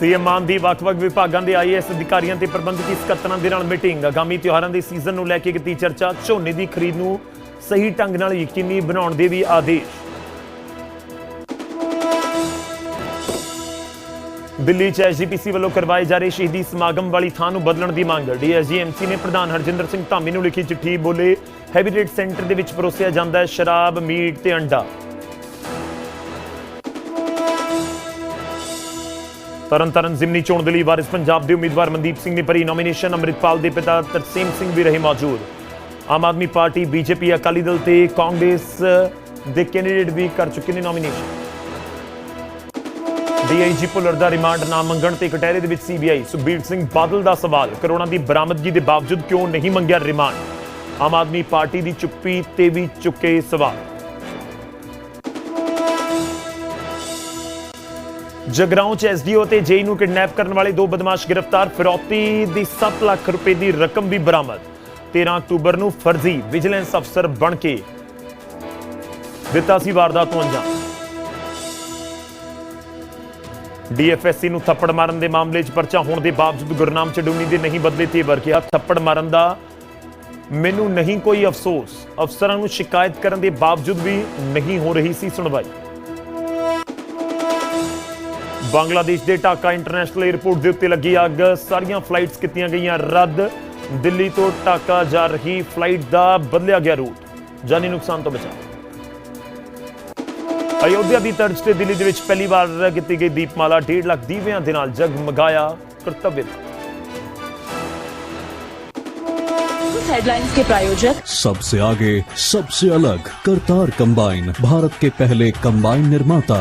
CM ਮਾਨ ਦੀ ਵੱਖ-ਵੱਖ ਵਿਭਾਗਾਂ ਦੇ ਆਈਐਸ ਅਧਿਕਾਰੀਆਂ ਤੇ ਪ੍ਰਬੰਧਕੀ ਸਕੱਤਰਾਂ ਦੇ ਨਾਲ ਮੀਟਿੰਗ। ਆਗਾਮੀ ਤਿਉਹਾਰਾਂ ਦੇ ਸੀਜ਼ਨ ਨੂੰ ਲੈ ਕੇ ਕੀਤੀ ਚਰਚਾ। ਝੋਨੇ ਦੀ ਖਰੀਦ ਨੂੰ ਸਹੀ ਢੰਗ ਨਾਲ ਯਕੀਨੀ ਬਣਾਉਣ ਦੇ ਵੀ ਆਦੇਸ਼। ਦਿੱਲੀ 'ਚ ਐਸਜੀਪੀਸੀ ਵੱਲੋਂ ਕਰਵਾਏ ਜਾ ਰਹੇ ਸ਼ਹੀਦੀ ਸਮਾਗਮ ਵਾਲੀ ਥਾਂ ਨੂੰ ਬਦਲਣ ਦੀ ਮੰਗ। ਡੀਐਸਜੀਐਮਸੀ ਨੇ ਪ੍ਰਧਾਨ ਹਰਜਿੰਦਰ ਸਿੰਘ ਧਾਮੀ ਨੂੰ ਲਿਖੀ ਚਿੱਠੀ ਬੋਲੇ ਹੈਬਿਟੇਟ ਸੈਂਟਰ ਦੇ ਵਿੱਚ ਪਰੋਸਿਆ ਜਾਂਦਾ ਹੈ ਸ਼ਰਾਬ, ਮੀਟ ਤੇ ਅੰਡਾ। ਤਰਨਤਾਰਨ ਜ਼ਿਮਨੀ ਚੋਣ ਦੇ ਲਈ ਵਾਰਿਸ ਪੰਜਾਬ ਦੇ ਉਮੀਦਵਾਰ ਮਨਦੀਪ ਸਿੰਘ ਨੇ ਭਰੀ ਨੋਮੀਨੇਸ਼ਨ ਅੰਮ੍ਰਿਤਪਾਲ ਦੇ ਪਿਤਾ ਤਰਸੇਮ ਸਿੰਘ ਵੀ ਰਹੇ ਮੌਜੂਦ। ਆਮ ਆਦਮੀ ਪਾਰਟੀ, ਬੀਜੇਪੀ, ਅਕਾਲੀ ਦਲ ਤੇ ਕਾਂਗਰਸ ਦੇ ਕੈਂਡੀਡੇਟ ਵੀ ਕਰ ਚੁੱਕੇ ਨੇ ਨੋਮੀਨੇਸ਼ਨ ਡੀਆਈਜੀ ਭੁੱਲਰ ਦਾ ਰਿਮਾਂਡ ਨਾ ਮੰਗਣ ਤੇ ਕਟਹਿਰੇ ਦੇ ਵਿੱਚ ਸੀਬੀਆਈ ਸੁਖਬੀਰ ਸਿੰਘ ਬਾਦਲ ਦਾ ਸਵਾਲ ਕਰੋਨਾ ਦੀ ਬਰਾਮਦਗੀ ਦੇ ਬਾਵਜੂਦ ਕਿਉਂ ਨਹੀਂ ਮੰਗਿਆ ਰਿਮਾਂਡ ਆਮ ਆਦਮੀ ਪਾਰਟੀ ਦੀ ਚੁੱਪੀ ਤੇ ਵੀ ਚੁੱਕੇ ਸਵਾਲ। ਜਗਰਾਉਂ ਚ ਐਸਡੀਓ ਤੇ ਜੇਈ ਨੂੰ ਕਿਡਨੈਪ ਕਰਨ ਵਾਲੇ ਦੋ ਬਦਮਾਸ਼ ਗ੍ਰਿਫਤਾਰ, ਫਿਰੌਤੀ ਦੀ 7 ਲੱਖ ਰੁਪਏ ਦੀ ਰਕਮ ਵੀ ਬਰਾਮਦ। 13 ਅਕਤੂਬਰ ਨੂੰ ਫਰਜ਼ੀ ਵਿਜੀਲੈਂਸ ਅਫਸਰ ਬਣ ਕੇ ਦਿੱਤਾ ਸੀ ਵਾਰਦਾਤ ਨੂੰ ਅੰਜਾਮ। ਡੀਐਫਐਸਸੀ ਨੂੰ ਥੱਪੜ ਮਾਰਨ ਦੇ ਮਾਮਲੇ 'ਚ ਪਰਚਾ ਹੋਣ ਦੇ ਬਾਵਜੂਦ ਗੁਰਨਾਮ ਚਡੂਨੀ ਦੇ ਨਹੀਂ ਬਦਲੇ ਤੇਵਰ ਕਿਹਾ ਥੱਪੜ ਮਾਰਨ ਦਾ ਮੈਨੂੰ ਨਹੀਂ ਕੋਈ ਅਫਸੋਸ। ਅਫਸਰਾਂ ਨੂੰ ਸ਼ਿਕਾਇਤ ਕਰਨ ਦੇ ਬਾਵਜੂਦ ਵੀ ਨਹੀਂ ਹੋ ਰਹੀ ਸੀ ਸੁਣਵਾਈ। ਬੰਗਲਾਦੇਸ਼ ਦੇ ਢਾਕਾ ਇੰਟਰਨੈਸ਼ਨਲ 에ਅਰਪੋਰਟ ਦੇ ਉੱਤੇ ਲੱਗੀ ਅੱਗ। ਸਾਰੀਆਂ ਫਲਾਈਟਸ ਕੀਤੀਆਂ ਗਈਆਂ ਰੱਦ। ਦਿੱਲੀ ਤੋਂ ਢਾਕਾ ਜਾ ਰਹੀ ਫਲਾਈਟ ਦਾ ਬਦਲਿਆ ਗਿਆ ਰੂਟ। ਜਾਨੀ ਨੁਕਸਾਨ ਤੋਂ ਬਚਾਅ। ਅਯੋਧਿਆ ਦੀ ਤਰਜ਼ ਤੇ ਦਿੱਲੀ ਦੇ ਵਿੱਚ ਪਹਿਲੀ ਵਾਰ ਕੀਤੀ ਗਈ ਦੀਪਮਾਲਾ। 1.5 ਲੱਖ ਦੀਵਿਆਂ ਦੇ ਨਾਲ ਜਗਮਗਾਇਆ ਕਰਤਵਯ हेडलाइंस के प्रायोजक सबसे आगे सबसे अलग करतार कंबाइन भारत के पहले कंबाइन निर्माता।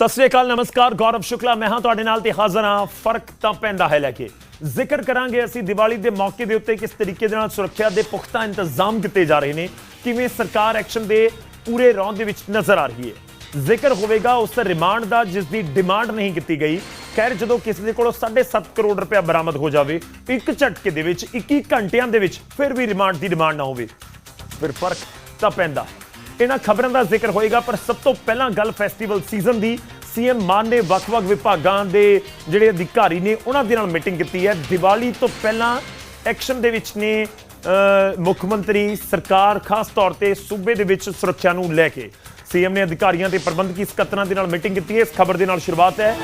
ਸਤਿ ਸ੍ਰੀ ਅਕਾਲ, ਨਮਸਕਾਰ, ਗੌਰਵ ਸ਼ੁਕਲਾ, ਮੈਂ ਹਾਂ ਤੁਹਾਡੇ ਨਾਲ ਤੇ ਹਾਜ਼ਰ ਹਾਂ। ਫ਼ਰਕ ਤਾਂ ਪੈਂਦਾ ਹੈ ਲੈ ਕੇ। ਜ਼ਿਕਰ ਕਰਾਂਗੇ ਅਸੀਂ ਦੀਵਾਲੀ ਦੇ ਮੌਕੇ ਦੇ ਉੱਤੇ ਕਿਸ ਤਰੀਕੇ ਦੇ ਨਾਲ ਸੁਰੱਖਿਆ ਦੇ ਪੁਖਤਾ ਇੰਤਜ਼ਾਮ ਕੀਤੇ ਜਾ ਰਹੇ ਨੇ, ਕਿਵੇਂ ਸਰਕਾਰ ਐਕਸ਼ਨ ਦੇ ਪੂਰੇ ਰੌਂਦ ਦੇ ਵਿੱਚ ਨਜ਼ਰ ਆ ਰਹੀ ਹੈ। ਜ਼ਿਕਰ ਹੋਵੇਗਾ ਉਸ ਰਿਮਾਂਡ ਦਾ ਜਿਸ ਦੀ ਡਿਮਾਂਡ ਨਹੀਂ ਕੀਤੀ ਗਈ। ਖੈਰ, ਜਦੋਂ ਕਿਸੇ ਦੇ ਕੋਲੋਂ 7.5 ਕਰੋੜ ਰੁਪਇਆ ਬਰਾਮਦ ਹੋ ਜਾਵੇ, ਇੱਕ ਝਟਕੇ ਦੇ ਵਿੱਚ 21 ਘੰਟਿਆਂ ਦੇ ਵਿੱਚ ਫਿਰ ਵੀ ਰਿਮਾਂਡ ਦੀ ਡਿਮਾਂਡ ਨਾ ਹੋਵੇ। ਫਿਰ ਫ਼ਰਕ ਤਾਂ ਪੈਂਦਾ। ਇਹਨਾਂ ਖਬਰਾਂ ਦਾ ਜ਼ਿਕਰ ਹੋਏਗਾ, ਪਰ ਸਭ ਤੋਂ ਪਹਿਲਾਂ ਗੱਲ ਫੈਸਟੀਵਲ ਸੀਜ਼ਨ ਦੀ। ਸੀਐਮ ਮਾਨ ਨੇ ਵੱਖ-ਵੱਖ ਵਿਭਾਗਾਂ ਦੇ ਜਿਹੜੇ ਅਧਿਕਾਰੀ ਨੇ, ਉਹਨਾਂ ਦੇ ਨਾਲ ਮੀਟਿੰਗ ਕੀਤੀ ਹੈ। ਦੀਵਾਲੀ ਤੋਂ ਪਹਿਲਾਂ ਐਕਸ਼ਨ ਦੇ ਵਿੱਚ ਨੇ ਮੁੱਖ ਮੰਤਰੀ, ਸਰਕਾਰ, ਖਾਸ ਤੌਰ ਤੇ ਸੂਬੇ ਦੇ ਵਿੱਚ ਸੁਰੱਖਿਆ ਨੂੰ ਲੈ ਕੇ। ਸੀਐਮ ਨੇ ਅਧਿਕਾਰੀਆਂ ਤੇ ਪ੍ਰਬੰਧਕੀ ਸਕੱਤਰਾਂ ਦੇ ਨਾਲ ਮੀਟਿੰਗ ਕੀਤੀ ਹੈ। ਇਸ ਖਬਰ ਦੇ ਨਾਲ ਸ਼ੁਰੂਆਤ ਹੈ।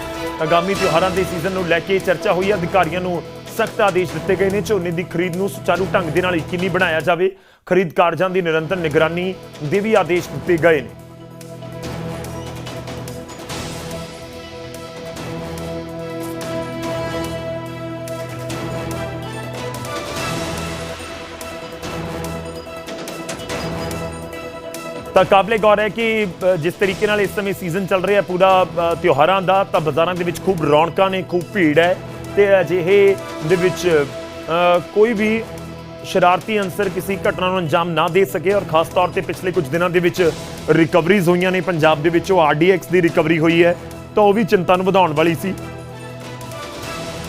ਆਗਾਮੀ ਤਿਉਹਾਰਾਂ ਦੇ ਸੀਜ਼ਨ ਨੂੰ ਲੈ ਕੇ ਚਰਚਾ ਹੋਈ ਹੈ। ਅਧਿਕਾਰੀਆਂ ਨੂੰ ਸਖਤ ਆਦੇਸ਼ ਦਿੱਤੇ ਗਏ ਨੇ। ਝੋਨੇ ਦੀ ਖਰੀਦ ਨੂੰ ਸੁਚਾਰੂ ਢੰਗ ਦੇ ਨਾਲ ਯਕੀਨੀ ਬਣਾਇਆ ਜਾਵੇ। ਖਰੀਦ ਕਾਰਜਾਂ ਦੀ ਨਿਰੰਤਰ ਨਿਗਰਾਨੀ ਦੇ ਵੀ ਆਦੇਸ਼ ਦਿੱਤੇ ਗਏ ਨੇ। ਤਾਂ ਕਾਬਲੇ ਗੌਰ ਹੈ ਕਿ ਜਿਸ ਤਰੀਕੇ ਨਾਲ ਇਸ ਸਮੇਂ ਸੀਜ਼ਨ ਚੱਲ ਰਿਹਾ ਪੂਰਾ ਤਿਉਹਾਰਾਂ ਦਾ, ਤਾਂ ਬਾਜ਼ਾਰਾਂ ਦੇ ਵਿੱਚ ਖੂਬ ਰੌਣਕਾਂ ਨੇ, ਖੂਬ ਭੀੜ ਹੈ ਤੇ ਅਜਿਹੇ ਦੇ ਵਿੱਚ ਕੋਈ ਵੀ ਸ਼ਰਾਰਤੀ ਅੰਸਰ ਕਿਸੇ ਘਟਨਾ ਨੂੰ ਅੰਜਾਮ ਨਾ ਦੇ ਸਕੇ ਔਰ ਖਾਸ ਤੌਰ ਤੇ ਪਿਛਲੇ ਕੁਝ ਦਿਨਾਂ ਦੇ ਵਿੱਚ ਰਿਕਵਰੀਜ਼ ਹੋਈਆਂ ਨੇ ਪੰਜਾਬ ਦੇ ਵਿੱਚੋਂ ਆਰਡੀਐਕਸ ਦੀ ਰਿਕਵਰੀ ਹੋਈ ਹੈ, ਤਾਂ ਉਹ ਵੀ ਚਿੰਤਾ ਨੂੰ ਵਧਾਉਣ ਵਾਲੀ ਸੀ।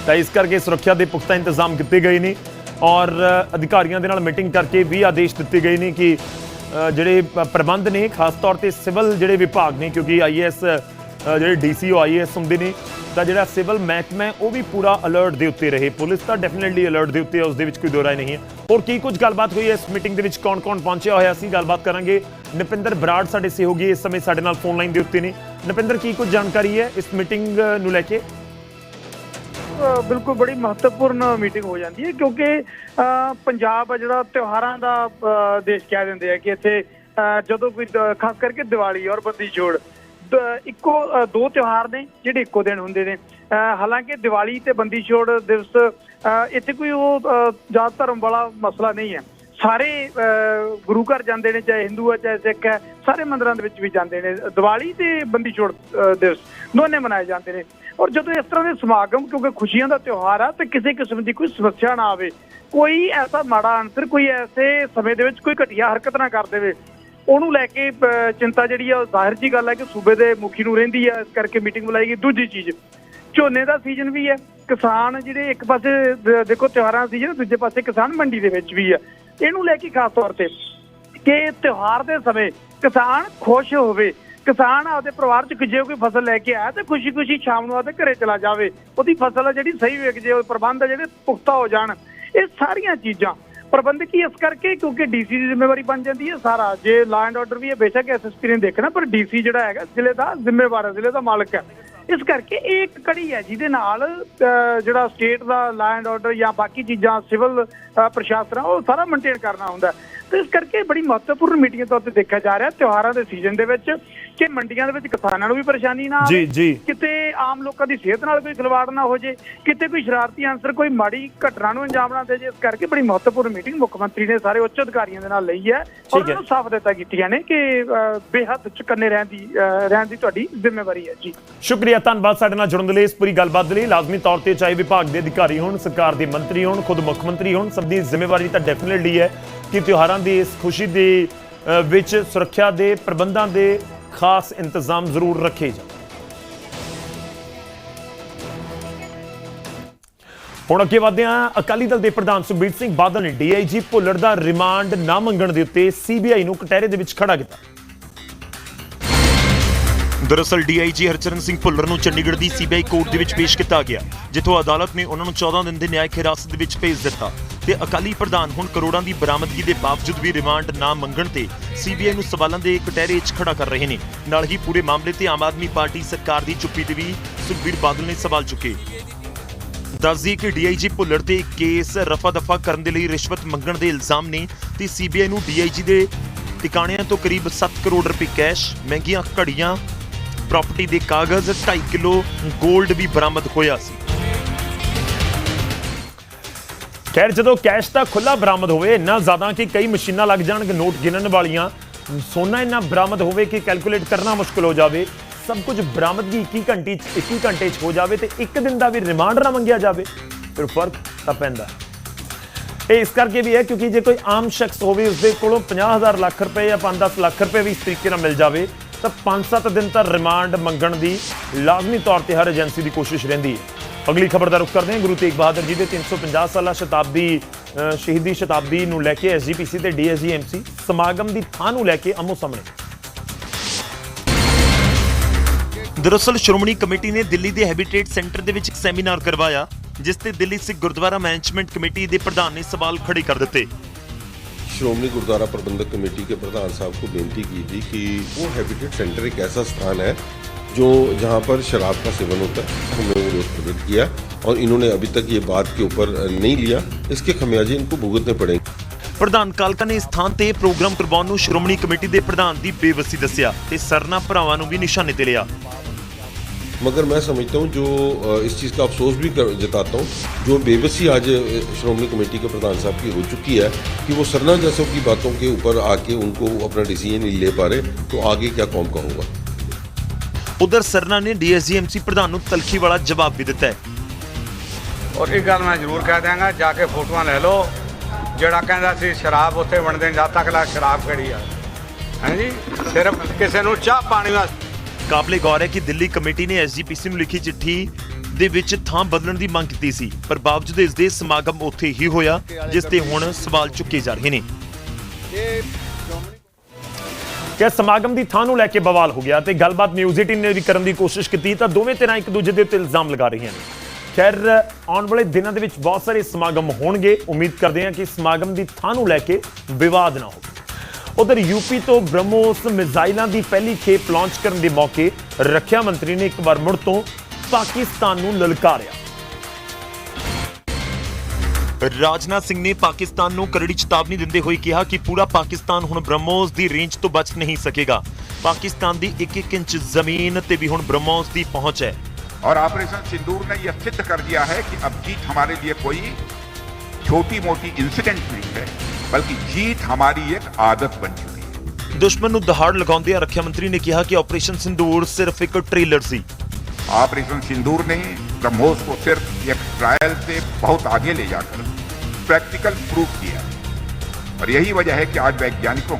ਤਾਂ ਇਸ ਕਰਕੇ ਸੁਰੱਖਿਆ ਦੇ ਪੁਖਤਾ ਇੰਤਜ਼ਾਮ ਕੀਤੇ ਗਏ ਨੇ ਔਰ ਅਧਿਕਾਰੀਆਂ ਦੇ ਨਾਲ ਮੀਟਿੰਗ ਕਰਕੇ ਵੀ ਆਦੇਸ਼ ਦਿੱਤੇ ਗਏ ਨੇ ਕਿ ਜਿਹੜੇ ਪ੍ਰਬੰਧ ਨੇ, ਖਾਸ ਤੌਰ ਤੇ ਸਿਵਲ ਜਿਹੜੇ ਵਿਭਾਗ ਨੇ, ਕਿਉਂਕਿ ਆਈਐਸ ਜਿਹੜੇ ਡੀਸੀਓ ਆਈਐਸ ਹੁੰਦੇ ਨੇ, ਤਾਂ ਜਿਹੜਾ ਸਿਵਲ ਮਹਿਕਮਾ ਉਹ ਵੀ ਪੂਰਾ ਅਲਰਟ ਦੇ ਉੱਤੇ ਰਹੇ। ਪੁਲਿਸ ਤਾਂ ਡੈਫੀਨਿਟਲੀ ਅਲਰਟ ਦੇ ਉੱਤੇ ਹੈ ਉਸ ਦੇ ਵਿੱਚ ਕੋਈ ਦੋ ਨਹੀਂ ਹੈ। ਹੋਰ ਕੀ ਕੁਝ ਗੱਲਬਾਤ ਹੋਈ ਇਸ ਮੀਟਿੰਗ ਦੇ ਵਿੱਚ ਕੌਣ-ਕੌਣ ਪਹੁੰਚਿਆ ਹੋਇਆ ਸੀ? ਗੱਲਬਾਤ ਕਰਾਂਗੇ। ਨਪਿੰਦਰ ਬਰਾੜ ਸਾਡੇ ਸਹਿਯੋਗੀ ਇਸ ਸਮੇਂ ਸਾਡੇ ਨਾਲ ਫੋਨ ਲਾਈਨ ਦੇ ਉੱਤੇ ਨੇ। ਨਪਿੰਦਰ, ਕੀ ਕੁਝ ਜਾਣਕਾਰੀ ਹੈ ਇਸ ਮੀਟਿੰਗ ਨੂੰ ਲੈ ਕੇ? ਬਿਲਕੁਲ ਬੜੀ ਮਹੱਤਵਪੂਰਨ ਮੀਟਿੰਗ ਹੋ ਜਾਂਦੀ ਹੈ, ਕਿਉਂਕਿ ਪੰਜਾਬ ਆ ਜਿਹੜਾ ਤਿਉਹਾਰਾਂ ਦਾ ਦੇਸ਼ ਕਹਿ ਦਿੰਦੇ ਆ ਕਿ ਇੱਥੇ ਜਦੋਂ ਕੋਈ ਖਾਸ ਕਰਕੇ ਦੀਵਾਲੀ ਔਰ ਬੰਦੀ ਜੋੜ ਇੱਕੋ ਦੋ ਤਿਉਹਾਰ ਨੇ ਜਿਹੜੇ ਇੱਕੋ ਦਿਨ ਹੁੰਦੇ ਨੇ। ਅ, ਹਾਲਾਂਕਿ ਦੀਵਾਲੀ ਤੇ ਬੰਦੀ ਛੋੜ ਦਿਵਸ ਇੱਥੇ ਕੋਈ ਉਹ ਅ, ਜਾਤ ਧਰਮ ਵਾਲਾ ਮਸਲਾ ਨਹੀਂ ਹੈ। ਸਾਰੇ ਅ, ਗੁਰੂ ਘਰ ਜਾਂਦੇ ਨੇ ਚਾਹੇ ਹਿੰਦੂ ਹੈ ਚਾਹੇ ਸਿੱਖ ਹੈ ਸਾਰੇ ਮੰਦਰਾਂ ਦੇ ਵਿੱਚ ਵੀ ਜਾਂਦੇ ਨੇ। ਦੀਵਾਲੀ ਤੇ ਬੰਦੀ ਛੋੜ ਦਿਵਸ ਦੋਨੇ ਮਨਾਏ ਜਾਂਦੇ ਨੇ। ਔਰ ਜਦੋਂ ਇਸ ਤਰ੍ਹਾਂ ਦੇ ਸਮਾਗਮ ਕਿਉਂਕਿ ਖੁਸ਼ੀਆਂ ਦਾ ਤਿਉਹਾਰ ਆ ਤੇ ਕਿਸੇ ਕਿਸਮ ਦੀ ਕੋਈ ਸਮੱਸਿਆ ਨਾ ਆਵੇ ਕੋਈ ਐਸਾ ਮਾੜਾ ਅੰਸਰ ਕੋਈ ਐਸੇ ਸਮੇਂ ਦੇ ਵਿੱਚ ਕੋਈ ਘਟੀਆ ਹਰਕਤ ਨਾ ਕਰ ਦੇਵੇ ਉਹਨੂੰ ਲੈ ਕੇ ਚਿੰਤਾ ਜਿਹੜੀ ਆ, ਉਹ ਜ਼ਾਹਿਰ ਜੀ ਗੱਲ ਹੈ ਕਿ ਸੂਬੇ ਦੇ ਮੁਖੀ ਨੂੰ ਰਹਿੰਦੀ ਹੈ ਇਸ ਕਰਕੇ ਮੀਟਿੰਗ ਬੁਲਾਈ ਗਈ। ਦੂਜੀ ਚੀਜ਼, ਝੋਨੇ ਦਾ ਸੀਜ਼ਨ ਵੀ ਹੈ ਕਿਸਾਨ ਜਿਹੜੇ ਇੱਕ ਪਾਸੇ ਦੇਖੋ ਤਿਉਹਾਰਾਂ ਦਾ ਸੀਜ਼ਨ ਦੂਜੇ ਪਾਸੇ ਕਿਸਾਨ ਮੰਡੀ ਦੇ ਵਿੱਚ ਵੀ ਹੈ ਇਹਨੂੰ ਲੈ ਕੇ ਖਾਸ ਤੌਰ ਤੇ ਕਿ ਤਿਉਹਾਰ ਦੇ ਸਮੇਂ ਕਿਸਾਨ ਖੁਸ਼ ਹੋਵੇ, ਕਿਸਾਨ ਆਪਦੇ ਪਰਿਵਾਰ ਚ ਜੇ ਕੋਈ ਫਸਲ ਲੈ ਕੇ ਆਇਆ ਤੇ ਖੁਸ਼ੀ-ਖੁਸ਼ੀ ਸ਼ਾਮ ਨੂੰ ਆਪਦੇ ਘਰੇ ਚਲਾ ਜਾਵੇ। ਉਹਦੀ ਫਸਲ ਆ ਜਿਹੜੀ ਸਹੀ ਵਿਕ ਜੇ ਉਹ ਪ੍ਰਬੰਧ ਆ ਜਿਹੜੇ ਪੁਖਤਾ ਹੋ ਜਾਣ। ਇਹ ਸਾਰੀਆਂ ਚੀਜ਼ਾਂ ਪ੍ਰਬੰਧਕੀ ਇਸ ਕਰਕੇ? ਕਿਉਂਕਿ ਡੀਸੀ ਦੀ ਜ਼ਿੰਮੇਵਾਰੀ ਬਣ ਜਾਂਦੀ ਹੈ ਸਾਰਾ ਜੇ ਲਾ ਐਂਡ ਆਰਡਰ ਵੀ ਹੈ ਬੇਸ਼ੱਕ ਐਸਐਸਪੀ ਨੇ ਦੇਖਣਾ ਪਰ ਡੀਸੀ ਜਿਹੜਾ ਹੈਗਾ ਜ਼ਿਲ੍ਹੇ ਦਾ ਜ਼ਿੰਮੇਵਾਰ ਹੈ ਜ਼ਿਲ੍ਹੇ ਦਾ ਮਾਲਕ ਹੈ। ਇਸ ਕਰਕੇ ਇਹ ਇੱਕ ਕੜੀ ਹੈ ਜਿਹਦੇ ਨਾਲ ਜਿਹੜਾ state the law and order ਜਾਂ ਬਾਕੀ ਚੀਜ਼ਾਂ ਸਿਵਲ ਪ੍ਰਸ਼ਾਸਨ ਆ, ਉਹ ਸਾਰਾ ਮੇਨਟੇਨ ਕਰਨਾ ਹੁੰਦਾ ਤੇ ਇਸ ਕਰਕੇ ਬੜੀ ਮਹੱਤਵਪੂਰਨ ਮੀਟਿੰਗ ਤੌਰ ਤੇ ਦੇਖਿਆ ਜਾ ਰਿਹਾ ਤਿਉਹਾਰਾਂ ਦੇ ਸੀਜ਼ਨ ਦੇ ਵਿੱਚ। ਕਿ ਮੰਡੀਆਂ ਦੇ ਵਿੱਚ ਕਿਸਾਨਾਂ ਨੂੰ ਵੀ ਪਰੇਸ਼ਾਨੀ ਨਾ ਜੀ। ਕਿਤੇ ਆਮ ਲੋਕਾਂ ਦੀ ਸਿਹਤ ਨਾਲ ਕੋਈ ਖਿਲਵਾੜ ਨਾ ਹੋ ਜੇ ਕਿਤੇ ਕੋਈ ਸ਼ਰਾਰਤੀ ਅਨਸਰ ਕੋਈ ਮਾੜੀ ਘਟਨਾ ਨੂੰ ਅੰਜਾਮ ਨਾ ਦੇ ਜੇ ਇਸ ਕਰਕੇ ਬੜੀ ਮਹੱਤਵਪੂਰਨ ਮੀਟਿੰਗ ਮੁੱਖ ਮੰਤਰੀ ਨੇ ਸਾਰੇ ਉੱਚ ਅਧਿਕਾਰੀਆਂ ਦੇ ਨਾਲ ਲਈ ਹੈ। ਔਰ। ਉਹਨਾਂ ਨੂੰ ਸਾਫ਼ ਦਿੱਤਾ ਕੀਤੀਆਂ ਨੇ ਕਿ ਬੇਹੱਦ ਚੁਕੰਨੇ ਰਹਿਣ ਦੀ ਰਹਿਣ ਦੀ ਤੁਹਾਡੀ ਜ਼ਿੰਮੇਵਾਰੀ ਹੈ। ਜੀ। ਸ਼ੁਕਰੀਆ ਧੰਨਵਾਦ ਸਾਡੇ ਨਾਲ ਜੁੜਨ ਦੇ ਲਈ ਇਸ ਪੂਰੀ ਗੱਲਬਾਤ ਦੇ ਲਈ। ਲਾਜ਼ਮੀ ਤੌਰ ਤੇ ਚਾਹੇ ਵਿਭਾਗ ਦੇ ਅਧਿਕਾਰੀ ਹੋਣ ਸਰਕਾਰ ਦੇ ਮੰਤਰੀ ਹੋਣ ਖੁਦ ਮੁੱਖ ਮੰਤਰੀ ਹੋਣ ਸਭ ਦੀ ਜ਼ਿੰਮੇਵਾਰੀ ਤਾਂ ਡੈਫੀਨਿਟਲੀ ਹੈ ਕਿ ਤਿਉਹਾਰਾਂ ਦੀ ਇਸ ਖੁਸ਼ੀ ਦੇ ਵਿੱਚ ਸੁਰੱਖਿਆ ਦੇ ਪ੍ਰਬੰਧਾਂ ਦੇ ਖਾਸ ਇੰਤਜ਼ਾਮ ਜ਼ਰੂਰ ਰੱਖੇ ਜਾਣ ਹੁਣ ਅੱਗੇ ਵਧਦੇ ਹਾਂ ਅਕਾਲੀ ਦਲ ਦੇ ਪ੍ਰਧਾਨ ਸੁਖਬੀਰ ਸਿੰਘ ਬਾਦਲ ਨੇ ਡੀਆਈਜੀ ਭੁੱਲਰ ਦਾ ਰਿਮਾਂਡ ਨਾ ਮੰਗਣ ਦੇ ਉੱਤੇ ਸੀਬੀਆਈ ਨੂੰ ਕਟਹਿਰੇ ਦੇ ਵਿੱਚ ਖੜਾ ਕੀਤਾ ਦਰਅਸਲ ਡੀਆਈਜੀ ਹਰਚਰਨ ਸਿੰਘ ਭੁੱਲਰ ਨੂੰ ਚੰਡੀਗੜ੍ਹ ਦੀ ਸੀਬੀਆਈ ਕੋਰਟ ਦੇ ਵਿੱਚ ਪੇਸ਼ ਕੀਤਾ ਗਿਆ ਜਿੱਥੋਂ ਅਦਾਲਤ ਨੇ ਉਹਨਾਂ ਨੂੰ 14 ਦਿਨ ਦੇ ਨਿਆਇਕ ਹਿਰਾਸਤ ਦੇ ਵਿੱਚ ਭੇਜ ਦਿੱਤਾ ਤੇ ਅਕਾਲੀ ਪ੍ਰਧਾਨ ਹੁਣ ਕਰੋੜਾਂ ਦੀ ਬਰਾਮਦਗੀ ਦੇ ਬਾਵਜੂਦ ਵੀ ਰਿਮਾਂਡ ਨਾ ਮੰਗਣ ਤੇ ਸੀਬੀਆਈ ਨੂੰ ਸਵਾਲਾਂ ਦੇ ਕਟਹਿਰੇ 'ਚ ਖੜਾ ਕਰ ਰਹੇ ਨੇ। ਨਾਲ ਹੀ ਪੂਰੇ ਮਾਮਲੇ ਤੇ ਆਮ ਆਦਮੀ ਪਾਰਟੀ ਸਰਕਾਰ ਦੀ ਚੁੱਪੀ ਤੇ ਵੀ ਸੁਖਬੀਰ ਬਾਦਲ ਨੇ ਸਵਾਲ ਚੁੱਕੇ। ਦੱਸਦੀ ਕਿ ਡੀਆਈਜੀ ਭੁੱਲਰ ਤੇ ਕੇਸ ਰਫਾ ਦਫਾ ਕਰਨ ਦੇ ਲਈ ਰਿਸ਼ਵਤ ਮੰਗਣ ਦੇ ਇਲਜ਼ਾਮ ਨੇ ਤੇ ਸੀਬੀਆਈ ਨੂੰ ਡੀਆਈਜੀ ਦੇ ਟਿਕਾਣਿਆਂ ਤੋਂ ਕਰੀਬ 7 ਕਰੋੜ ਰੁਪਏ ਕੈਸ਼, ਮਹਿੰਗੀਆਂ ਘੜੀਆਂ, ਪ੍ਰਾਪਰਟੀ ਦੇ ਕਾਗਜ਼ 2.5 ਕਿਲੋ 골ਡ ਵੀ ਬਰਾਮਦ ਹੋਇਆ ਸੀ। ਖੈਰ, ਜਦੋਂ ਕੈਸ਼ ਤਾਂ ਖੁੱਲਾ ਬਰਾਮਦ ਹੋਵੇ, ਇੰਨਾ ਜ਼ਿਆਦਾ ਕਿ ਕਈ ਮਸ਼ੀਨਾਂ ਲੱਗ ਜਾਣਗੇ ਨੋਟ ਗਿਣਨ ਵਾਲੀਆਂ। ਸੋਨਾ ਇੰਨਾ ਬਰਾਮਦ ਹੋਵੇ ਕਿ ਕੈਲਕੂਲੇਟ ਕਰਨਾ ਮੁਸ਼ਕਲ ਹੋ ਜਾਵੇ। ਸਭ ਕੁਝ ਬਰਾਮਦਗੀ 21 ਘੰਟੇ 'ਚ 21 ਘੰਟੇ 'ਚ ਹੋ ਜਾਵੇ ਤੇ ਇੱਕ ਦਿਨ ਦਾ ਵੀ ਰਿਮਾਂਡ ਨਾ ਮੰਗਿਆ ਜਾਵੇ। ਫਿਰ ਫ਼ਰਕ ਤਾਂ ਪੈਂਦਾ। ਇਹ ਇਸ ਕਰਕੇ ਵੀ ਹੈ ਕਿਉਂਕਿ ਜੇ ਕੋਈ ਆਮ ਸ਼ਖਸ ਹੋਵੇ, ਉਸਦੇ ਕੋਲੋਂ 50000 ਲੱਖ ਰੁਪਏ ਜਾਂ 5-10 ਲੱਖ ਰੁਪਏ ਵੀ ਇਸ ਤਰੀਕੇ ਨਾਲ ਮਿਲ ਜਾਵੇ, ਤਾਂ 5-7 ਦਿਨ ਤਾਂ ਰਿਮਾਂਡ ਮੰਗਣ ਦੀ ਲਾਜ਼ਮੀ ਤੌਰ ਤੇ ਹਰ ਏਜੰਸੀ ਦੀ ਕੋਸ਼ਿਸ਼ ਰਹਿੰਦੀ ਹੈ। ਅਗਲੀ ਖਬਰ ਦਾ ਰੁਖ ਕਰਦੇ ਹਾਂ। ਗੁਰੂ ਤੇਗ ਬਹਾਦਰ ਜੀ ਦੇ 350 ਸਾਲਾ ਸ਼ਤਾਬਦੀ ਸ਼ਹੀਦੀ ਸ਼ਤਾਬਦੀ ਨੂੰ ਲੈ ਕੇ ਐਸਜੀਪੀਸੀ ਤੇ ਡੀਐਸਜੀਐਮਸੀ ਸਮਾਗਮ ਦੀ ਥਾਂ ਨੂੰ ਲੈ ਕੇ ਅਮੋ ਸਾਹਮਣੇ। ਦਰਅਸਲ ਸ਼੍ਰੋਮਣੀ ਕਮੇਟੀ ਨੇ ਦਿੱਲੀ ਦੇ ਹੈਬਿਟੇਟ ਸੈਂਟਰ ਦੇ ਵਿੱਚ ਇੱਕ ਸੈਮੀਨਾਰ ਕਰਵਾਇਆ ਜਿਸ ਤੇ ਦਿੱਲੀ ਸਿੱਖ ਗੁਰਦੁਆਰਾ ਮੈਨੇਜਮੈਂਟ ਕਮੇਟੀ ਦੇ ਪ੍ਰਧਾਨ ਨੇ ਸਵਾਲ ਖੜੇ ਕਰ ਦਿੱਤੇ। ਸ਼੍ਰੋਮਣੀ ਗੁਰਦੁਆਰਾ ਪ੍ਰਬੰਧਕ ਕਮੇਟੀ ਦੇ ਪ੍ਰਧਾਨ ਸਾਹਿਬ ਨੂੰ ਬੇਨਤੀ ਕੀਤੀ ਕਿ ਉਹ ਹੈਬਿਟੇਟ ਸੈਂਟਰ ਇੱਕ ਐਸਾ ਸਥਾਨ ਹੈ जो जहाँ पर शराब का सेवन होता है हमने वो विरोध प्रकट किया और इन्होंने अभी तक ये बात के ऊपर नहीं लिया इसके खमियाजे इनको भुगतने पड़ेंगे ਪ੍ਰਧਾਨ ਕਾਲਕਾ ਨੇ ਇਸ ਥਾਂ ਤੇ ਪ੍ਰੋਗਰਾਮ ਕਰਵਾਉਣ ਨੂੰ ਸ਼੍ਰੋਮਣੀ ਕਮੇਟੀ ਦੇ ਪ੍ਰਧਾਨ ਦੀ ਬੇਵਸੀ ਦੱਸਿਆ ਤੇ ਸਰਨਾ ਭਰਾਵਾਂ ਨੂੰ ਵੀ ਨਿਸ਼ਾਨੇ ਤੇ ਲਿਆ मगर मैं समझता हूँ जो अ, इस चीज़ का अफसोस भी कर, जताता हूँ जो बेबसी आज अ, श्रोमणी कमेटी के प्रधान साहब की हो चुकी है कि वो सरना जैसों की बातों के ऊपर आके उनको अपना डिसीजन नहीं ले पा रहे तो आगे क्या कौम का होगा ਉਧਰ ਸਰਨਾ ਨੇ ਡੀਐਸਜੀਐਮਸੀ ਪ੍ਰਧਾਨ ਨੂੰ ਤਲਖੀ ਵਾਲਾ ਜਵਾਬ ਵੀ ਦਿੱਤਾ ਹੈ। ਔਰ ਇੱਕ ਗੱਲ ਮੈਂ ਜ਼ਰੂਰ ਕਹਿ ਦਿਆਂਗਾ ਜਾ ਕੇ ਫੋਟੋਆਂ ਲੈ ਲਓ। ਜਿਹੜਾ ਕਹਿੰਦਾ ਸੀ ਸ਼ਰਾਬ ਉੱਥੇ ਵੰਡਦੇ ਜਦ ਤੱਕ ਲਾ ਸ਼ਰਾਬ ਕਿਹੜੀ ਆ? ਹਾਂਜੀ ਸਿਰਫ ਕਿਸੇ ਨੂੰ ਚਾਹ ਪਾਣੀ ਵਾਸਤੇ। ਕਾਬਲੇ ਗੌਰ ਹੈ ਕਿ ਦਿੱਲੀ ਕਮੇਟੀ ਨੇ ਐਸਜੀਪੀਸੀ ਨੂੰ ਲਿਖੀ ਚਿੱਠੀ ਦੇ ਵਿੱਚ ਥਾਂ ਬਦਲਣ ਦੀ ਮੰਗ ਕੀਤੀ ਸੀ ਪਰ ਬਾਵਜੂਦ ਇਸ ਦੇ ਸਮਾਗਮ ਉੱਥੇ ਹੀ ਹੋਇਆ ਜਿਸ ਤੇ ਹੁਣ ਸਵਾਲ ਚੁੱਕੇ ਜਾ ਰਹੇ ਨੇ। ਕਿ ਸਮਾਗਮ ਦੀ ਥਾਂ ਨੂੰ ਲੈ ਕੇ ਬਵਾਲ ਹੋ ਗਿਆ ਤੇ ਗੱਲਬਾਤ ਨਿਊਜ਼ 18 ਨੇ ਵੀ ਕਰਨ ਦੀ ਕੋਸ਼ਿਸ਼ ਕੀਤੀ ਤਾਂ ਦੋਵੇਂ ਧਿਰਾਂ ਇੱਕ ਦੂਜੇ ਦੇ ਉੱਤੇ ਇਲਜ਼ਾਮ ਲਗਾ ਰਹੀਆਂ ਨੇ। ਖੈਰ, ਆਉਣ ਵਾਲੇ ਦਿਨਾਂ ਦੇ ਵਿੱਚ ਬਹੁਤ ਸਾਰੇ ਸਮਾਗਮ ਹੋਣਗੇ। ਉਮੀਦ ਕਰਦੇ ਹਾਂ ਕਿ ਸਮਾਗਮ ਦੀ ਥਾਂ ਨੂੰ ਲੈ ਕੇ ਵਿਵਾਦ ਨਾ ਹੋਵੇ। ਉਧਰ ਯੂਪੀ ਤੋਂ ਬ੍ਰਹਮੋਸ ਮਿਜ਼ਾਈਲਾਂ ਦੀ ਪਹਿਲੀ ਖੇਪ ਲਾਂਚ ਕਰਨ ਦੇ ਮੌਕੇ ਰੱਖਿਆ ਮੰਤਰੀ ਨੇ ਇੱਕ ਵਾਰ ਮੁੜ ਤੋਂ ਪਾਕਿਸਤਾਨ ਨੂੰ ਲਲਕਾਰਿਆ। ਰਾਜਨਾਥ ਸਿੰਘ ਨੇ ਪਾਕਿਸਤਾਨ ਨੂੰ ਕਰੜੀ ਚੇਤਾਵਨੀ ਦਿੰਦੇ ਹੋਏ ਕਿਹਾ ਕਿ ਪੂਰਾ ਪਾਕਿਸਤਾਨ ਹੁਣ ਬ੍ਰਹਮੋਸ ਦੀ ਰੇਂਜ ਤੋਂ ਬਚ ਨਹੀਂ ਸਕੇਗਾ ਪਾਕਿਸਤਾਨ ਦੀ ਇੱਕ ਇੱਕ ਇੰਚ ਜ਼ਮੀਨ ਤੇ ਵੀ ਹੁਣ ਬ੍ਰਹਮੋਸ ਦੀ ਪਹੁੰਚ ਹੈ और ऑपरेशन सिंदूर ने यह सिद्ध कर दिया है कि अब जीत हमारे लिए कोई छोटी मोटी इंसिडेंट नहीं है बल्कि जीत हमारी एक आदत बन चुकी है ਦੁਸ਼ਮਣ ਨੂੰ ਦਹਾੜ ਲਗਾਉਂਦਿਆਂ ਰੱਖਿਆ ਮੰਤਰੀ ਨੇ ਕਿਹਾ ਕਿ ਆਪਰੇਸ਼ਨ ਸਿੰਦੂਰ ਸਿਰਫ ਇੱਕ ਟ੍ਰੇਲਰ ਸੀ ऑपरेशन सिंदूर ने ब्रह्मोस को सिर्फ एक ट्रायल से बहुत आगे ले जाकर प्रैक्टिकल प्रूफ किया और यही वजह है कि आज वैज्ञानिकों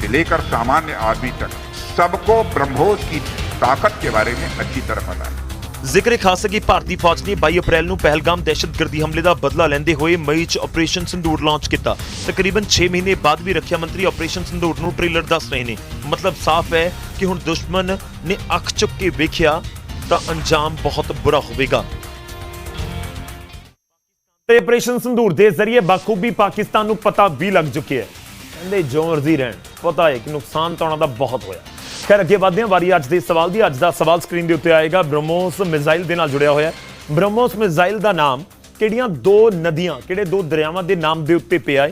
से लेकर सामान्य आदमी तक सबको ब्रह्मोस की ताकत के बारे में अच्छी तरह पता है ਜ਼ਿਕਰ ਹੈ ਖਾਸ ਹੈ ਕਿ ਭਾਰਤੀ ਫੌਜ ਨੇ 22 ਅਪ੍ਰੈਲ ਨੂੰ ਪਹਿਲਗਾਮ ਦਹਿਸ਼ਤਗਰਦੀ ਹਮਲੇ ਦਾ ਬਦਲਾ ਲੈਂਦੇ ਹੋਏ ਮਈ 'ਚ ਆਪਰੇਸ਼ਨ ਸੰਦੂਰ ਲਾਂਚ ਕੀਤਾ ਤਕਰੀਬਨ 6 ਮਹੀਨੇ ਬਾਅਦ ਵੀ ਰੱਖਿਆ ਮੰਤਰੀ ਆਪਰੇਸ਼ਨ ਸੰਦੂਰ ਨੂੰ ਟ੍ਰੇਲਰ ਦੱਸ ਰਹੇ ਨੇ ਮਤਲਬ ਸਾਫ਼ ਹੈ ਕਿ ਹੁਣ ਦੁਸ਼ਮਣ ਨੇ ਅੱਖ ਚੁੱਕ ਕੇ ਵੇਖਿਆ ਤਾਂ ਅੰਜਾਮ ਬਹੁਤ ਬੁਰਾ ਹੋਵੇਗਾ। ਤੇ ਆਪਰੇਸ਼ਨ ਸੰਧੂਰ ਦੇ ਜ਼ਰੀਏ ਬਾਖੂਬੀ ਪਾਕਿਸਤਾਨ ਨੂੰ ਪਤਾ ਵੀ ਲੱਗ ਚੁੱਕਿਆ ਹੈ। ਕਹਿੰਦੇ ਜੋ ਮਰਜ਼ੀ ਰਹਿਣ, ਪਤਾ ਹੈ ਕਿ ਨੁਕਸਾਨ ਤਾਂ ਉਹਨਾਂ ਦਾ ਬਹੁਤ ਹੋਇਆ। ਖੈਰ, ਅੱਗੇ ਵਧਦੇ ਹਾਂ, ਵਾਰੀ ਅੱਜ ਦੇ ਸਵਾਲ ਦੀ। ਅੱਜ ਦਾ ਸਵਾਲ ਸਕਰੀਨ ਦੇ ਉੱਤੇ ਆਏਗਾ। ਬ੍ਰਹਮੋਸ ਮਿਜ਼ਾਈਲ ਦੇ ਨਾਲ ਜੁੜਿਆ ਹੋਇਆ ਹੈ। ਬ੍ਰਹਮੋਸ ਮਿਜ਼ਾਈਲ ਦਾ ਨਾਮ ਕਿਹੜੀਆਂ ਦੋ ਨਦੀਆਂ, ਕਿਹੜੇ ਦੋ ਦਰਿਆਵਾਂ ਦੇ ਨਾਮ ਦੇ ਉੱਤੇ ਪਿਆ ਹੈ?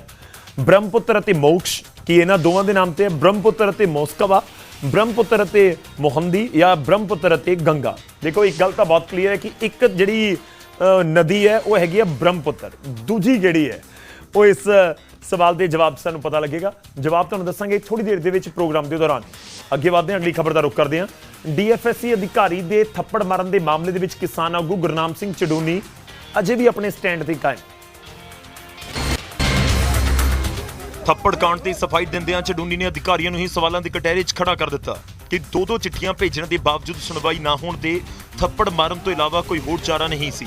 ਬ੍ਰਹਮਪੁੱਤਰ ਅਤੇ ਮੋਕਸ਼, ਕੀ ਇਹਨਾਂ ਦੋਵਾਂ ਦੇ ਨਾਮ ਤੇ ਬ੍ਰਹਮਪੁੱਤਰ ਅਤੇ ਮੋਸਕਵਾ। ਬ੍ਰਹਮਪੁੱਤਰ ਅਤੇ ਮੋਹੰਦੀ ਜਾਂ ਬ੍ਰਹਮਪੁੱਤਰ ਅਤੇ ਗੰਗਾ। ਦੇਖੋ, ਇੱਕ ਗੱਲ ਤਾਂ ਬਹੁਤ ਕਲੀਅਰ ਹੈ ਕਿ ਇੱਕ ਜਿਹੜੀ ਨਦੀ ਹੈ, ਉਹ ਹੈਗੀ ਹੈ ਬ੍ਰਹਮਪੁੱਤਰ। ਦੂਜੀ ਜਿਹੜੀ ਹੈ, ਉਹ ਇਸ ਸਵਾਲ ਦੇ ਜਵਾਬ ਸਾਨੂੰ ਪਤਾ ਲੱਗੇਗਾ। ਜਵਾਬ ਤੁਹਾਨੂੰ ਦੱਸਾਂਗੇ ਥੋੜੀ ਦੇਰ ਦੇ ਵਿੱਚ ਪ੍ਰੋਗਰਾਮ ਦੇ ਦੌਰਾਨ। ਅੱਗੇ ਵਧਦੇ ਹਾਂ, ਅਗਲੀ ਖਬਰ ਦਾ ਰੁਖ ਕਰਦੇ ਹਾਂ। ਡੀਐਫਐਸਸੀ ਅਧਿਕਾਰੀ ਦੇ ਥੱਪੜ ਮਾਰਨ ਦੇ ਮਾਮਲੇ ਦੇ ਵਿੱਚ ਕਿਸਾਨ ਆਗੂ ਗੁਰਨਾਮ ਸਿੰਘ ਚਡੂਨੀ ਅਜੇ ਵੀ ਆਪਣੇ ਸਟੈਂਡ ਤੇ ਕਾਇਮ। ਥੱਪੜ ਕਾਂਡ ਤੇ ਸਫਾਈ ਦਿੰਦਿਆਂ ਚਡੂਨੀ ਨੇ ਅਧਿਕਾਰੀਆਂ ਨੂੰ ਹੀ ਸਵਾਲਾਂ ਦੀ ਕਟਹਿਰੇ 'ਚ ਖੜਾ ਕਰ ਦਿੱਤਾ ਕਿ ਦੋ ਦੋ ਚਿੱਠੀਆਂ ਭੇਜਣ ਦੇ ਬਾਵਜੂਦ ਸੁਣਵਾਈ ਨਾ ਹੋਣ ਤੇ ਥੱਪੜ ਮਾਰਨ ਤੋਂ ਇਲਾਵਾ ਕੋਈ ਹੋਰ ਚਾਰਾ ਨਹੀਂ ਸੀ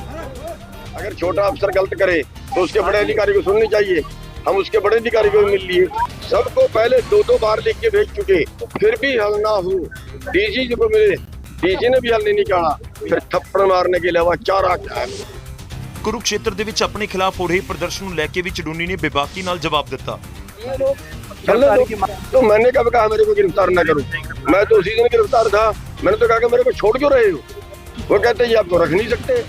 अगर छोटा अफसर गलत करे तो उसके बड़े अधिकारी को सुननी चाहिए हम उसके बड़े अधिकारी को भी मिल लिए सबको पहले दो दो बार लिख के भेज चुके फिर भी हल ना हो डीजी जी को मिले डीजी ने भी हल नहीं निकाला फिर थप्पड़ मारने के अलावा चारा क्या है ਕੁਰੂਕਸ਼ੇਤਰ ਦੇ ਵਿੱਚ ਆਪਣੇ ਖਿਲਾਫ ਹੋ ਰਹੇ ਪ੍ਰਦਰਸ਼ਨ ਨੂੰ ਲੈ ਕੇ ਵੀ ਚਡੂਨੀ ਨੇ ਬੇਬਾਕੀ ਨਾਲ जवाब ਦਿੱਤਾ चलने दो। तो मैंने कब कहा मेरे को गिरफ्तार ना करो मैं तो उसी दिन गिरफ्तार था मैंने तो कहा कि मेरे को छोड़ क्यों रहे हो वो कहते ये आपको रख नहीं सकते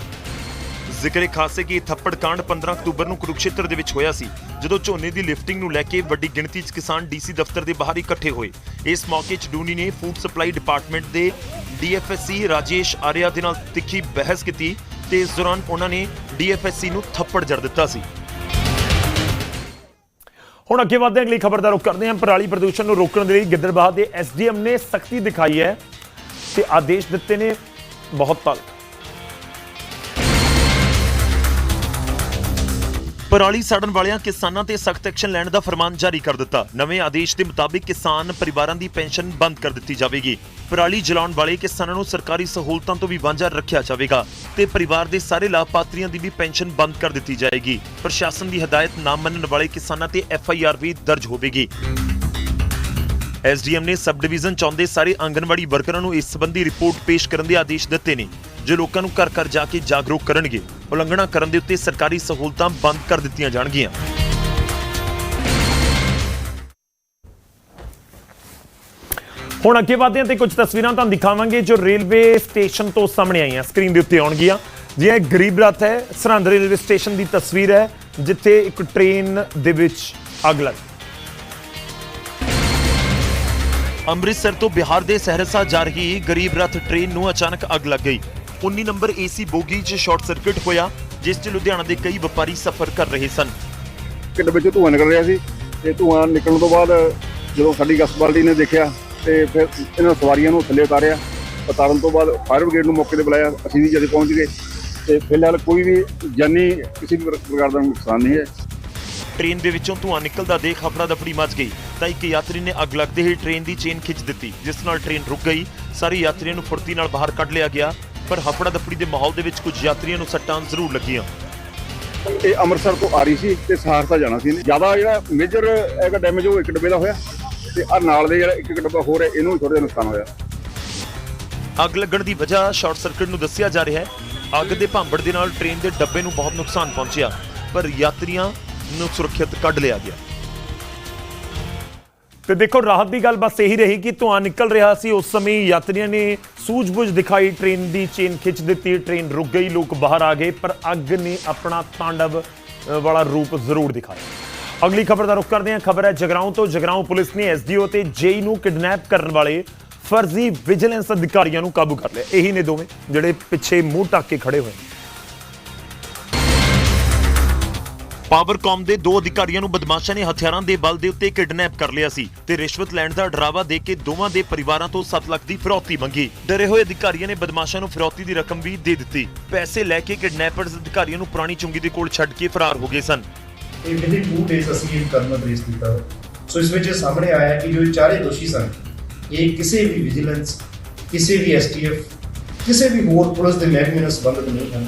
ਜ਼ਿਕਰ ਖਾਸ ਹੈ ਕਿ ਇਹ ਥੱਪੜ ਕਾਂਡ 15 ਅਕਤੂਬਰ ਨੂੰ ਕੁਰੂਕਸ਼ੇਤਰ ਦੇ ਵਿੱਚ ਹੋਇਆ ਸੀ ਜਦੋਂ ਝੋਨੇ ਦੀ ਲਿਫਟਿੰਗ ਨੂੰ ਲੈ ਕੇ ਵੱਡੀ ਗਿਣਤੀ 'ਚ ਕਿਸਾਨ ਡੀਸੀ ਦਫ਼ਤਰ ਦੇ ਬਾਹਰ ਇਕੱਠੇ ਹੋਏ ਇਸ ਮੌਕੇ ਚਡੂਨੀ ਨੇ ਫੂਡ ਸਪਲਾਈ ਡਿਪਾਰਟਮੈਂਟ ਦੇ ਡੀਐਫਐਸਸੀ ਰਾਜੇਸ਼ ਆਰਿਆ ਦੇ ਨਾਲ ਤਿੱਖੀ ਬਹਿਸ ਕੀਤੀ ਤੇ ਇਸ ਦੌਰਾਨ ਉਹਨਾਂ ਨੇ ਡੀਐਫਐਸਸੀ ਨੂੰ ਥੱਪੜ ਜੜ ਦਿੱਤਾ ਸੀ ਹੁਣ ਅੱਗੇ ਵਧਦੇ ਹਾਂ, ਅਗਲੀ ਖਬਰ ਦਾ ਰੁਖ ਕਰਦੇ ਹਾਂ। ਪਰਾਲੀ ਪ੍ਰਦੂਸ਼ਣ ਨੂੰ ਰੋਕਣ ਦੇ ਲਈ ਗਿੱਦੜਬਾਹ ਦੇ ਐਸਡੀਐਮ ਨੇ ਸਖਤੀ ਦਿਖਾਈ ਹੈ ਤੇ ਆਦੇਸ਼ ਦਿੱਤੇ ਨੇ ਬਹੁਤ ਤਲਖ ਪਰਾਲੀ ਸਾੜਨ ਵਾਲਿਆਂ ਕਿਸਾਨਾਂ ਤੇ ਸਖਤ ਐਕਸ਼ਨ ਲੈਣ ਦਾ ਫਰਮਾਨ ਜਾਰੀ ਕਰ ਦਿੱਤਾ। ਨਵੇਂ ਆਦੇਸ਼ ਦੇ ਮੁਤਾਬਿਕ ਕਿਸਾਨ ਪਰਿਵਾਰਾਂ ਦੀ ਪੈਨਸ਼ਨ ਬੰਦ ਕਰ ਦਿੱਤੀ ਜਾਵੇਗੀ। ਪਰਾਲੀ ਜਲਾਉਣ ਵਾਲੇ ਕਿਸਾਨਾਂ ਨੂੰ ਸਰਕਾਰੀ ਸਹੂਲਤਾਂ ਤੋਂ ਵੀ ਵਾਂਝਾ ਰੱਖਿਆ ਜਾਵੇਗਾ ਤੇ ਪਰਿਵਾਰ ਦੇ ਸਾਰੇ ਲਾਭਪਾਤਰੀਆਂ ਦੀ ਵੀ ਪੈਨਸ਼ਨ ਬੰਦ ਕਰ ਦਿੱਤੀ ਜਾਏਗੀ। ਪ੍ਰਸ਼ਾਸਨ ਦੀ ਹਦਾਇਤ ਨਾ ਮੰਨਣ ਵਾਲੇ ਕਿਸਾਨਾਂ ਤੇ ਐਫ ਆਈ ਆਰ ਵੀ ਦਰਜ ਹੋਵੇਗੀ। ਐਸਡੀਐਮ ਨੇ ਸਬ ਡਿਵੀਜ਼ਨ ਚਾਹੁੰਦੇ ਸਾਰੇ ਆਂਗਨਵਾੜੀ ਵਰਕਰਾਂ ਨੂੰ ਇਸ ਸੰਬੰਧੀ ਰਿਪੋਰਟ ਪੇਸ਼ ਕਰਨ ਦੇ ਆਦੇਸ਼ ਦਿੱਤੇ ਨੇ। ਜੋ ਲੋਕਾਂ ਨੂੰ ਘਰ ਘਰ ਜਾ ਕੇ ਜਾਗਰੂਕ ਕਰਨਗੇ। ਉਲੰਘਣਾ ਕਰਨ ਦੇ ਉੱਤੇ ਸਰਕਾਰੀ ਸਹੂਲਤਾਂ ਬੰਦ ਕਰ ਦਿੱਤੀਆਂ ਜਾਣਗੀਆਂ। ਹੁਣ ਅੱਗੇ ਵਧਦੇ ਹਾਂ ਤੇ ਕੁਝ ਤਸਵੀਰਾਂ ਤੁਹਾਨੂੰ ਦਿਖਾਵਾਂਗੇ ਜੋ ਰੇਲਵੇ ਸਟੇਸ਼ਨ ਤੋਂ ਸਾਹਮਣੇ ਆਈਆਂ। ਸਕਰੀਨ ਦੇ ਉੱਤੇ ਆਉਣਗੀਆਂ। ਜੀ ਇਹ ਗਰੀਬ ਰੱਥ ਹੈ ਸਰਹੰਦ ਰੇਲਵੇ ਸਟੇਸ਼ਨ ਦੀ ਤਸਵੀਰ ਹੈ ਜਿੱਥੇ ਇੱਕ ਟ੍ਰੇਨ ਦੇ ਵਿੱਚ ਅੱਗ ਲੱਗ ਅੰਮ੍ਰਿਤਸਰ ਤੋਂ ਬਿਹਾਰ ਦੇ ਸਹਰਸਾ ਜਾ ਰਹੀ ਗਰੀਬ ਰਥ ਟ੍ਰੇਨ ਨੂੰ ਅਚਾਨਕ ਅੱਗ ਲੱਗ ਗਈ। 19 ਨੰਬਰ ਏਸੀ ਬੋਗੀ 'ਚ ਸ਼ਾਰਟ ਸਰਕਟ ਹੋਇਆ ਜਿਸ 'ਚ ਲੁਧਿਆਣਾ ਦੇ ਕਈ ਵਪਾਰੀ ਸਫ਼ਰ ਕਰ ਰਹੇ ਸਨ। ਕਿ ਡੱਬੇ ਚੋਂ ਧੂੰਆਂ ਨਿਕਲ ਰਿਹਾ ਸੀ ਤੇ ਧੂੰਆਂ ਨਿਕਲਣ ਤੋਂ ਬਾਅਦ ਜਦੋਂ ਸਾਡੀ ਗਸਪਾਲਟੀ ਨੇ ਦੇਖਿਆ ਤੇ ਫਿਰ ਇਹਨਾਂ ਸਵਾਰੀਆਂ ਨੂੰ ਥੱਲੇ ਉਤਾਰਿਆ ਉਤਾਰਨ ਤੋਂ ਬਾਅਦ ਫਾਇਰ ਬ੍ਰਿਗੇਡ ਨੂੰ ਮੌਕੇ ਤੇ ਬੁਲਾਇਆ ਅਸੀਂ ਵੀ ਜਦ ਪਹੁੰਚ ਗਏ ਤੇ ਫਿਲਹਾਲ ਕੋਈ ਵੀ ਜਾਨੀ ਕਿਸੇ ਵੀ ਪ੍ਰਕਾਰ ਦਾ ਨੁਕਸਾਨ ਨਹੀਂ ਹੈ। ਟ੍ਰੇਨ ਦੇ ਵਿੱਚੋਂ ਧੂੰਆਂ ਨਿਕਲਦਾ ਦੇਖ ਹਫੜਾ ਦਫੜੀ ਮਚ ਗਈ ਤਾਂ ਇੱਕ ਯਾਤਰੀ ਨੇ ਅੱਗ ਲੱਗਦੇ ਹੀ ਟ੍ਰੇਨ ਦੀ ਚੇਨ ਖਿੱਚ ਦਿੱਤੀ ਜਿਸ ਨਾਲ ਟ੍ਰੇਨ ਰੁਕ ਗਈ ਸਾਰੇ ਯਾਤਰੀਆਂ ਨੂੰ ਫੁਰਤੀ ਨਾਲ ਬਾਹਰ ਕੱਢ ਲਿਆ ਗਿਆ ਪਰ ਹਫੜਾ ਦਫੜੀ ਦੇ ਮਾਹੌਲ ਦੇ ਵਿੱਚ ਕੁਝ ਯਾਤਰੀਆਂ ਨੂੰ ਸੱਟਾਂ ਜ਼ਰੂਰ ਲੱਗੀਆਂ। ਇਹ ਅੰਮ੍ਰਿਤਸਰ ਤੋਂ ਆ ਰਹੀ ਸੀ ਤੇ ਸਹਾਰਸਾ ਜਾਣਾ ਸੀ ਜ਼ਿਆਦਾ ਜਿਹੜਾ ਮੇਜਰ ਹੈਗਾ ਡੈਮੇਜ ਉਹ ਇੱਕ ਡੱਬੇ ਦਾ ਹੋਇਆ ਤੇ ਆ ਨਾਲ ਦੇ ਜਿਹੜਾ ਇੱਕ ਡੱਬਾ ਹੋਰ ਹੈ ਇਹਨੂੰ ਥੋੜਾ ਜਿਹਾ ਨੁਕਸਾਨ ਹੋਇਆ। ਅੱਗ ਲੱਗਣ ਦੀ ਵਜ੍ਹਾ ਸ਼ਾਰਟ ਸਰਕਟ ਨੂੰ ਦੱਸਿਆ ਜਾ ਰਿਹਾ ਹੈ। ਅੱਗ ਦੇ ਭਾਂਬੜ ਦੇ ਨਾਲ ਟ੍ਰੇਨ ਦੇ ਡੱਬੇ ਨੂੰ ਬਹੁਤ ਨੁਕਸਾਨ ਪਹੁੰਚਿਆ ਪਰ ਯਾਤਰੀਆਂ ਨੂੰ ਸੁਰੱਖਿਅਤ ਕੱਢ ਲਿਆ ਗਿਆ। ਤੇ ਦੇਖੋ, ਰਾਹਤ ਦੀ ਗੱਲ ਬਸ ਇਹੀ ਰਹੀ ਕਿ ਧੂਆਂ ਨਿਕਲ ਰਿਹਾ ਸੀ। ਉਸ ਸਮੇਂ ਯਾਤਰੀਆਂ ਨੇ ਸੂਝ ਬੂਝ ਦਿਖਾਈ, ਟ੍ਰੇਨ ਦੀ ਚੇਨ ਖਿੱਚ ਦਿੱਤੀ, ਟ੍ਰੇਨ ਰੁਕ ਗਈ, ਲੋਕ ਬਾਹਰ ਆ ਗਏ, ਪਰ ਅੱਗ ਨੇ ਆਪਣਾ ਤਾਂਡਵ ਵਾਲਾ ਰੂਪ ਜ਼ਰੂਰ ਦਿਖਾਇਆ। ਅਗਲੀ ਖਬਰ ਦਾ ਰੁਖ ਕਰਦੇ ਹਾਂ। ਖਬਰ ਹੈ ਜਗਰਾਉਂ ਤੋਂ। ਜਗਰਾਉਂ ਪੁਲਿਸ ਨੇ ਐਸਡੀਓ ਤੇ ਜੇਈ ਨੂੰ ਕਿਡਨੈਪ ਕਰਨ ਵਾਲੇ ਫਰਜ਼ੀ ਵਿਜੀਲੈਂਸ ਅਧਿਕਾਰੀਆਂ ਨੂੰ ਕਾਬੂ ਕਰ ਲਿਆ। ਇਹੀ ਨੇ ਦੋਵੇਂ ਜਿਹੜੇ ਪਿੱਛੇ ਮੂੰਹ ਢੱਕ ਕੇ ਖੜੇ ਹੋਏ ਪਾਵਰਕਾਮ ਦੇ ਦੋ ਅਧਿਕਾਰੀਆਂ ਨੂੰ ਬਦਮਾਸ਼ਾਂ ਨੇ ਹਥਿਆਰਾਂ ਦੇ ਬਲ ਦੇ ਉੱਤੇ ਕਿਡਨੈਪ ਕਰ ਲਿਆ ਸੀ ਤੇ ਰਿਸ਼ਵਤ ਲੈਣ ਦਾ ਡਰਾਵਾ ਦੇ ਕੇ ਦੋਵਾਂ ਦੇ ਪਰਿਵਾਰਾਂ ਤੋਂ 7 ਲੱਖ ਦੀ ਫਿਰੌਤੀ ਮੰਗੀ। ਡਰੇ ਹੋਏ ਅਧਿਕਾਰੀਆਂ ਨੇ ਬਦਮਾਸ਼ਾਂ ਨੂੰ ਫਿਰੌਤੀ ਦੀ ਰਕਮ ਵੀ ਦੇ ਦਿੱਤੀ। ਪੈਸੇ ਲੈ ਕੇ ਕਿਡਨੈਪਰਸ ਅਧਿਕਾਰੀਆਂ ਨੂੰ ਪੁਰਾਣੀ ਚੁੰਗੀ ਦੇ ਕੋਲ ਛੱਡ ਕੇ ਫਰਾਰ ਹੋ ਗਏ ਸਨ। ਇਹ ਵਿਦਿਨ 2 ਡੇਜ਼ ਅਸੀਂ ਇਹ ਕਰਨਾ ਕੀਤਾ ਸੋ ਇਸ ਵਿੱਚ ਇਹ ਸਾਹਮਣੇ ਆਇਆ ਕਿ ਜੋ ਚਾਰੇ ਦੋਸ਼ੀ ਸਨ, ਇਹ ਕਿਸੇ ਵੀ ਵਿਜੀਲੈਂਸ ਕਿਸੇ ਵੀ ਐਸਟੀਐਫ ਕਿਸੇ ਵੀ ਹੋਰ ਪੁਲਿਸ ਦੇ ਮਹਿਕਮੇ ਨਾਲ ਸੰਬੰਧਿਤ ਨਹੀਂ ਹਨ।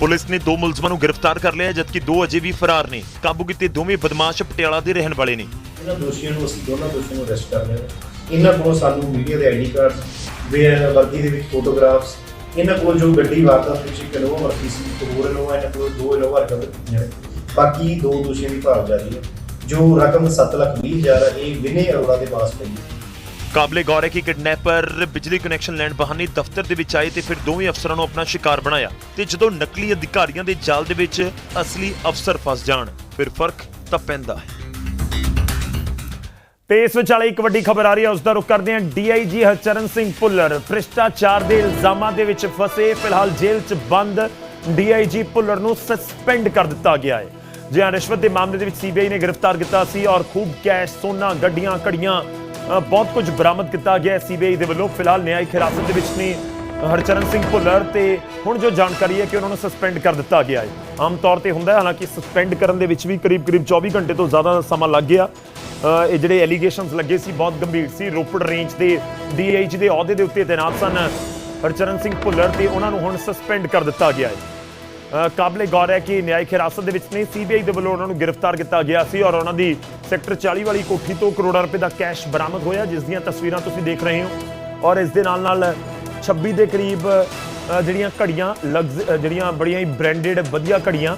ਪੁਲਿਸ ਨੇ ਦੋ ਮੁਲਜ਼ਮਾਂ ਨੂੰ ਗ੍ਰਿਫਤਾਰ ਕਰ ਲਿਆ ਜਦਕਿ ਦੋ ਅਜੇ ਵੀ ਫਰਾਰ ਨੇ। ਕਾਬੂ ਕੀਤੇ ਦੋਵੇਂ ਬਦਮਾਸ਼ ਪਟਿਆਲਾ ਦੇ ਰਹਿਣ ਵਾਲੇ ਨੇ। ਇਹਨਾਂ ਦੋਸ਼ੀਆਂ ਨੂੰ ਅਸੀਂ ਦੋਨਾਂ ਦੋਸ਼ੀਆਂ ਨੂੰ ਅਰੈਸਟ ਕਰ ਲਿਆ ਇਹਨਾਂ ਕੋਲੋਂ ਸਾਨੂੰ ਮੀਡੀਆ ਦੇ ਆਈਡੀ ਕਾਰਡ ਵੇ ਵਰਦੀ ਦੇ ਵਿੱਚ ਫੋਟੋਗ੍ਰਾਫਸ ਇਹਨਾਂ ਕੋਲ ਜੋ ਗੱਡੀ ਵਾਰਦਾਤ ਵਿੱਚ ਇੱਕ ਇਨੋਵਾ ਵਰਤੀ ਸੀ, ਇੱਕ ਹੋਰ ਇਨੋਵਾ ਇਹਨਾਂ ਕੋਲ ਦੋ ਇਨੋਵਾ ਰਿਕਵਰ ਕੀਤੀਆਂ ਨੇ। ਬਾਕੀ ਦੋ ਦੋਸ਼ੀਆਂ ਦੀ ਭਾਲ ਜਾਰੀ ਹੈ। ਜੋ ਰਕਮ 7 ਲੱਖ ਵੀਹ ਹਜ਼ਾਰ ਇਹ ਵਿਨੇ ਅਰੋੜਾ ਦੇ ਪਾਸ ਪਈ ਹੈ। ਕਾਬਲੇ ਗੌਰ ਹੈ ਕਿ ਕਿਡਨੈਪਰ ਬਿਜਲੀ ਕਨੈਕਸ਼ਨ ਲੈਣ ਬਹਾਨੇ ਦਫ਼ਤਰ ਦੇ ਵਿੱਚ ਆਏ ਤੇ ਫਿਰ ਦੋਵੇਂ ਅਫਸਰਾਂ ਨੂੰ ਆਪਣਾ ਸ਼ਿਕਾਰ ਬਣਾਇਆ ਤੇ ਜਦੋਂ ਨਕਲੀ ਅਧਿਕਾਰੀਆਂ ਦੇ ਜਾਲ ਦੇ ਵਿੱਚ ਅਸਲੀ ਅਫਸਰ ਫਸ ਜਾਣ, ਫਿਰ ਫ਼ਰਕ ਤਾਂ ਪੈਂਦਾ ਹੈ। ਤੇ ਇਸ ਵਿਚਾਲੇ ਇੱਕ ਵੱਡੀ ਖਬਰ ਆ ਰਹੀ ਹੈ, ਉਸ ਦਾ ਰੁਖ ਕਰਦੇ ਹਾਂ। ਡੀਆਈਜੀ ਹਰਚਰਨ ਸਿੰਘ ਭੁੱਲਰ, ਭ੍ਰਿਸ਼ਟਾਚਾਰ ਦੇ ਇਲਜ਼ਾਮਾਂ ਦੇ ਵਿੱਚ ਫਸੇ, ਫਿਲਹਾਲ ਜੇਲ੍ਹ 'ਚ ਬੰਦ। ਡੀਆਈਜੀ ਭੁੱਲਰ ਨੂੰ ਸਸਪੈਂਡ ਕਰ ਦਿੱਤਾ ਗਿਆ ਹੈ। ਜੀ ਹਾਂ ਰਿਸ਼ਵਤ ਦੇ ਮਾਮਲੇ ਦੇ ਵਿੱਚ ਸੀਬੀਆਈ ਨੇ ਗ੍ਰਿਫਤਾਰ ਕੀਤਾ ਸੀ ਔਰ ਖੂਬ ਕੈਸ਼, ਸੋਨਾ, ਗੱਡੀਆਂ, ਘੜੀਆਂ ਬਹੁਤ ਕੁਝ ਬਰਾਮਦ ਕੀਤਾ ਗਿਆ ਸੀਬੀਆਈ ਦੇ ਵੱਲੋਂ। ਫਿਲਹਾਲ ਨਿਆਇਕ ਹਿਰਾਸਤ ਦੇ ਵਿੱਚ ਨੇ ਹਰਚਰਨ ਸਿੰਘ ਭੁੱਲਰ ਤੇ ਹੁਣ ਜੋ ਜਾਣਕਾਰੀ ਹੈ ਕਿ ਉਹਨਾਂ ਨੂੰ ਸਸਪੈਂਡ ਕਰ ਦਿੱਤਾ ਗਿਆ ਹੈ। ਆਮ ਤੌਰ ਤੇ ਹੁੰਦਾ ਹੈ, ਹਾਲਾਂਕਿ ਸਸਪੈਂਡ ਕਰਨ ਦੇ ਵਿੱਚ ਵੀ ਕਰੀਬ ਕਰੀਬ 24 ਘੰਟੇ ਤੋਂ ਜ਼ਿਆਦਾ ਦਾ ਸਮਾਂ ਲੱਗ ਗਿਆ। ਇਹ ਜਿਹੜੇ ਐਲੀਗੇਸ਼ਨਸ ਲੱਗੇ ਸੀ, ਬਹੁਤ ਗੰਭੀਰ ਸੀ। ਰੋਪੜ ਰੇਂਜ ਦੇ ਡੀਐਚ ਦੇ ਅਹੁਦੇ ਦੇ ਉੱਤੇ ਤੈਨਾਤ ਸਨ ਹਰਚਰਨ ਸਿੰਘ ਭੁੱਲਰ ਤੇ ਉਹਨਾਂ ਨੂੰ ਹੁਣ ਸਸਪੈਂਡ ਕਰ ਦਿੱਤਾ ਗਿਆ ਹੈ। ਕਾਬਲੇ ਗੌਰ ਹੈ ਕਿ ਨਿਆਇਕ ਹਿਰਾਸਤ ਦੇ ਵਿੱਚ ਨੇ ਸੀਬੀਆਈ ਦੇ ਵੱਲੋਂ ਉਹਨਾਂ ਨੂੰ ਗ੍ਰਿਫਤਾਰ ਕੀਤਾ ਗਿਆ ਸੀ ਔਰ ਉਹਨਾਂ ਦੀ ਸੈਕਟਰ 40 ਵਾਲੀ ਕੋਠੀ ਤੋਂ ਕਰੋੜਾਂ ਰੁਪਏ ਦਾ ਕੈਸ਼ ਬਰਾਮਦ ਹੋਇਆ, ਜਿਸ ਦੀਆਂ ਤਸਵੀਰਾਂ ਤੁਸੀਂ ਦੇਖ ਰਹੇ ਹੋ। ਔਰ ਇਸ ਦੇ ਨਾਲ ਨਾਲ 26 ਦੇ ਕਰੀਬ ਜਿਹੜੀਆਂ ਘੜੀਆਂ, ਲਗਜ਼ ਜਿਹੜੀਆਂ ਬੜੀਆਂ ਹੀ ਬ੍ਰਾਂਡਡ ਵਧੀਆ ਘੜੀਆਂ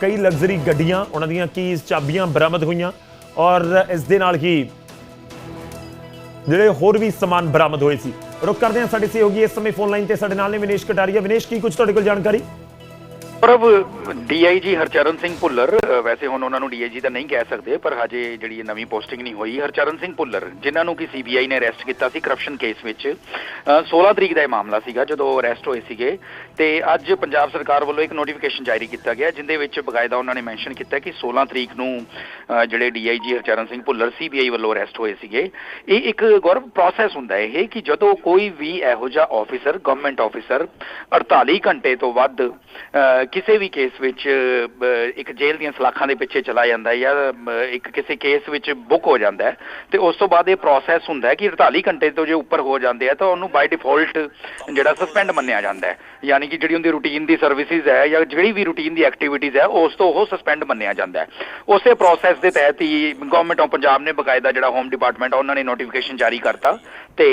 ਕਈ ਲਗਜ਼ਰੀ ਗੱਡੀਆਂ, ਉਹਨਾਂ ਦੀਆਂ ਕੀਜ਼ ਚਾਬੀਆਂ ਬਰਾਮਦ ਹੋਈਆਂ ਔਰ ਇਸ ਦੇ ਨਾਲ ਹੀ ਜਿਹੜੇ ਹੋਰ ਵੀ ਸਮਾਨ ਬਰਾਮਦ ਹੋਏ ਸੀ। ਰੁਕ ਕਰਦੇ ਹਾਂ, ਸਾਡੇ ਸਹਿਯੋਗੀ ਇਸ ਸਮੇਂ ਫੋਨ ਲਾਈਨ ਤੇ ਸਾਡੇ ਨਾਲ ਨੇ, ਵਿਨੇਸ਼ ਕਟਾਰੀਆ। ਵਿਨੇਸ਼, ਕੀ ਕੁਝ ਤੁਹਾਡੇ ਕੋਲ ਜਾਣਕਾਰੀ? ਪ੍ਰਭ ਡੀਆਈਜੀ ਹਰਚਰਨ ਸਿੰਘ ਭੁੱਲਰ ਵੈਸੇ ਹੁਣ ਉਹਨਾਂ ਨੂੰ ਡੀਆਈਜੀ ਤਾਂ ਨਹੀਂ ਕਹਿ ਸਕਦੇ ਪਰ ਹਜੇ ਜਿਹੜੀ ਨਵੀਂ ਪੋਸਟਿੰਗ ਨਹੀਂ ਹੋਈ ਹਰਚਰਨ ਸਿੰਘ ਭੁੱਲਰ ਜਿਨ੍ਹਾਂ ਨੂੰ ਕਿ ਸੀਬੀਆਈ ਨੇ ਅਰੈਸਟ ਕੀਤਾ ਸੀ ਕਰਪਸ਼ਨ ਕੇਸ ਵਿੱਚ ਅ, 16 ਤਰੀਕ ਦਾ ਇਹ ਮਾਮਲਾ ਸੀਗਾ ਜਦੋਂ ਅਰੈਸਟ ਹੋਏ ਸੀਗੇ ਤੇ ਅੱਜ ਪੰਜਾਬ ਸਰਕਾਰ ਵੱਲੋਂ ਇੱਕ ਨੋਟੀਫਿਕੇਸ਼ਨ ਜਾਰੀ ਕੀਤਾ ਗਿਆ ਜਿੰਦੇ ਵਿੱਚ ਬਕਾਇਦਾ ਉਹਨਾਂ ਨੇ ਮੈਂਸ਼ਨ ਕੀਤਾ ਕਿ 16 ਤਰੀਕ ਨੂੰ ਅ, ਜਿਹੜੇ ਡੀਆਈਜੀ ਹਰਚਰਨ ਸਿੰਘ ਭੁੱਲਰ ਸੀਬੀਆਈ ਵੱਲੋਂ ਅਰੈਸਟ ਹੋਏ ਸੀਗੇ ਇਹ ਇੱਕ ਗੌਰਵ ਪ੍ਰੋਸੈਸ ਹੁੰਦਾ ਹੈ ਇਹ ਕਿ ਜਦੋਂ ਕੋਈ ਵੀ ਇਹੋ ਜਿਹਾ ਆਫੀਸਰ ਗਵਰਨਮੈਂਟ ਆਫੀਸਰ 48 ਘੰਟੇ ਤੋਂ ਵੱਧ ਕਿਸੇ ਵੀ ਕੇਸ ਵਿੱਚ ਇੱਕ ਜੇਲ੍ਹ ਦੀਆਂ ਸਲਾਖਾਂ ਦੇ ਪਿੱਛੇ ਚਲਾ ਜਾਂਦਾ ਹੈ ਜਾਂ ਇੱਕ ਕਿਸੇ ਕੇਸ ਵਿੱਚ ਬੁੱਕ ਹੋ ਜਾਂਦਾ ਤੇ ਉਸ ਤੋਂ ਬਾਅਦ ਇਹ ਪ੍ਰੋਸੈਸ ਹੁੰਦਾ ਕਿ 48 ਘੰਟੇ ਤੋਂ ਜੇ ਉੱਪਰ ਹੋ ਜਾਂਦੇ ਆ, ਤਾਂ ਉਹਨੂੰ ਬਾਈ ਡਿਫਾਲਟ ਜਿਹੜਾ ਸਸਪੈਂਡ ਮੰਨਿਆ ਜਾਂਦਾ ਹੈ। ਯਾਨੀ ਕਿ ਜਿਹੜੀ ਉਹਦੀ ਰੂਟੀਨ ਦੀ ਸਰਵਿਸਿਜ਼ ਹੈ ਜਾਂ ਜਿਹੜੀ ਵੀ ਰੂਟੀਨ ਦੀ ਐਕਟੀਵਿਟੀਜ਼ ਹੈ, ਉਸ ਤੋਂ ਉਹ ਸਸਪੈਂਡ ਮੰਨਿਆ ਜਾਂਦਾ ਹੈ। ਉਸੇ ਪ੍ਰੋਸੈਸ ਦੇ ਤਹਿਤ ਹੀ ਗਵਰਨਮੈਂਟ ਆਫ ਪੰਜਾਬ ਨੇ ਬਕਾਇਦਾ ਜਿਹੜਾ ਹੋਮ ਡਿਪਾਰਟਮੈਂਟ ਉਹਨਾਂ ਨੇ ਨੋਟੀਫਿਕੇਸ਼ਨ ਜਾਰੀ ਕਰਤਾ। ਤੇ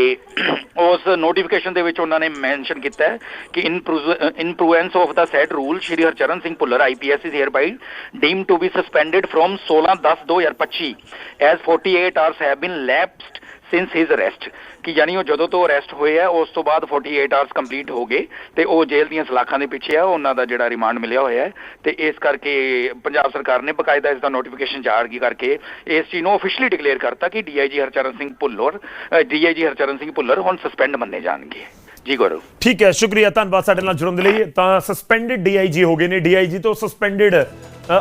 ਉਸ ਨੋਟੀਫਿਕੇਸ਼ਨ ਦੇ ਵਿੱਚ ਉਹਨਾਂ ਨੇ ਮੈਂਸ਼ਨ ਕੀਤਾ ਹੈ ਕਿ in influence of the set rule Shri Harcharan Singh Bhullar IPS is hereby deem to be suspended from 16 10 2025 as 48 hours have been lapsed since his arrest ਕਿ ਯਾਨੀ ਉਹ ਜਦੋਂ ਤੋਂ ਅਰੈਸਟ ਹੋਏ ਆ, ਉਸ ਤੋਂ ਬਾਅਦ 48 ਆਵਰਸ ਕੰਪਲੀਟ ਹੋ ਗਏ ਤੇ ਉਹ ਜੇਲ੍ਹ ਦੀਆਂ ਸਲਾਖਾਂ ਦੇ ਪਿੱਛੇ ਆ, ਉਹਨਾਂ ਦਾ ਜਿਹੜਾ ਰਿਮਾਂਡ ਮਿਲਿਆ ਹੋਇਆ ਹੈ ਤੇ ਇਸ ਕਰਕੇ ਪੰਜਾਬ ਸਰਕਾਰ ਨੇ ਬਕਾਇਦਾ ਇਸ ਦਾ ਨੋਟੀਫਿਕੇਸ਼ਨ ਜਾਰੀ ਕਰਕੇ ਇਸ ਚੀਜ਼ ਨੂੰ ਅਫੀਸ਼ੀਅਲੀ ਡਿਕਲੇਅਰ ਕਰਤਾ ਕਿ ਡੀਆਈਜੀ ਹਰਚਰਨ ਸਿੰਘ ਭੁੱਲਰ ਡੀਆਈਜੀ ਹਰਚਰਨ ਸਿੰਘ ਭੁੱਲਰ ਹੁਣ ਸਸਪੈਂਡ ਮੰਨੇ ਜਾਣਗੇ। ਜੀ ਗੌਰਵ ਠੀਕ ਹੈ, ਸ਼ੁਕਰੀਆ, ਧੰਨਵਾਦ ਸਾਡੇ ਨਾਲ ਜੁੜਨ ਦੇ ਲਈ। ਤਾਂ ਸਸਪੈਂਡਡ ਡੀਆਈਜੀ ਹੋ ਗਏ ਨੇ। ਡੀਆਈਜੀ ਤੋਂ ਸਸਪੈਂਡਡ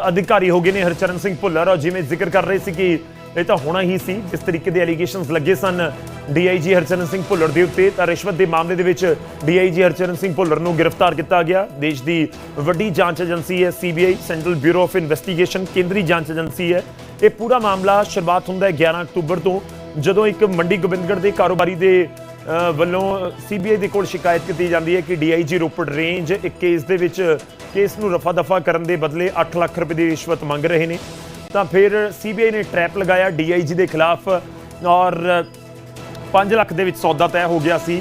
ਅਧਿਕਾਰੀ ਹੋ ਗਏ ਨੇ ਹਰਚਰਨ ਸਿੰਘ ਭੁੱਲਰ। ਔਰ ਜਿਵੇਂ ਜ਼ਿਕਰ ਕਰ ਰਹੇ ਸੀ ਕਿ ਇਹ ਤਾਂ ਹੋਣਾ ਹੀ ਸੀ। ਜਿਸ ਤਰੀਕੇ ਦੇ ਐਲੀਗੇਸ਼ਨਸ ਲੱਗੇ ਸਨ ਡੀਆਈਜੀ ਹਰਚਰਨ ਸਿੰਘ ਭੁੱਲਰ ਦੇ ਉੱਤੇ। ਤਾਂ ਰਿਸ਼ਵਤ ਦੇ ਮਾਮਲੇ ਦੇ ਵਿੱਚ ਡੀਆਈਜੀ ਹਰਚਰਨ ਸਿੰਘ ਭੁੱਲਰ ਨੂੰ ਗ੍ਰਿਫਤਾਰ ਕੀਤਾ ਗਿਆ। ਦੇਸ਼ ਦੀ ਵੱਡੀ ਜਾਂਚ ਏਜੰਸੀ ਹੈ CBI central bureau of investigation ਕੇਂਦਰੀ ਜਾਂਚ ਏਜੰਸੀ ਹੈ। ਇਹ ਪੂਰਾ ਮਾਮਲਾ ਸ਼ੁਰੂਆਤ ਹੁੰਦਾ ਹੈ 11 ਅਕਤੂਬਰ ਤੋਂ ਜਦੋਂ ਇੱਕ ਮੰਡੀ ਗੋਬਿੰਦਗੜ੍ਹ ਦੇ ਕਾਰੋਬਾਰੀ ਦੇ ਅ, ਵੱਲੋਂ ਸੀਬੀਆਈ ਦੇ ਕੋਲ ਸ਼ਿਕਾਇਤ ਕੀਤੀ ਜਾਂਦੀ ਹੈ ਕਿ ਡੀਆਈਜੀ ਰੋਪੜ ਰੇਂਜ ਇੱਕ ਕੇਸ ਦੇ ਵਿੱਚ ਕੇਸ ਨੂੰ ਰਫਾ ਦਫਾ ਕਰਨ ਦੇ ਬਦਲੇ 8 ਲੱਖ ਰੁਪਏ ਦੀ ਰਿਸ਼ਵਤ ਮੰਗ ਰਹੇ ਨੇ। ਤਾਂ ਫਿਰ ਸੀਬੀਆਈ ਨੇ ਟ੍ਰੈਪ ਲਗਾਇਆ ਡੀਆਈਜੀ ਦੇ ਖਿਲਾਫ ਔਰ 5 ਲੱਖ ਦੇ ਵਿੱਚ ਸੌਦਾ ਤੈਅ ਹੋ ਗਿਆ ਸੀ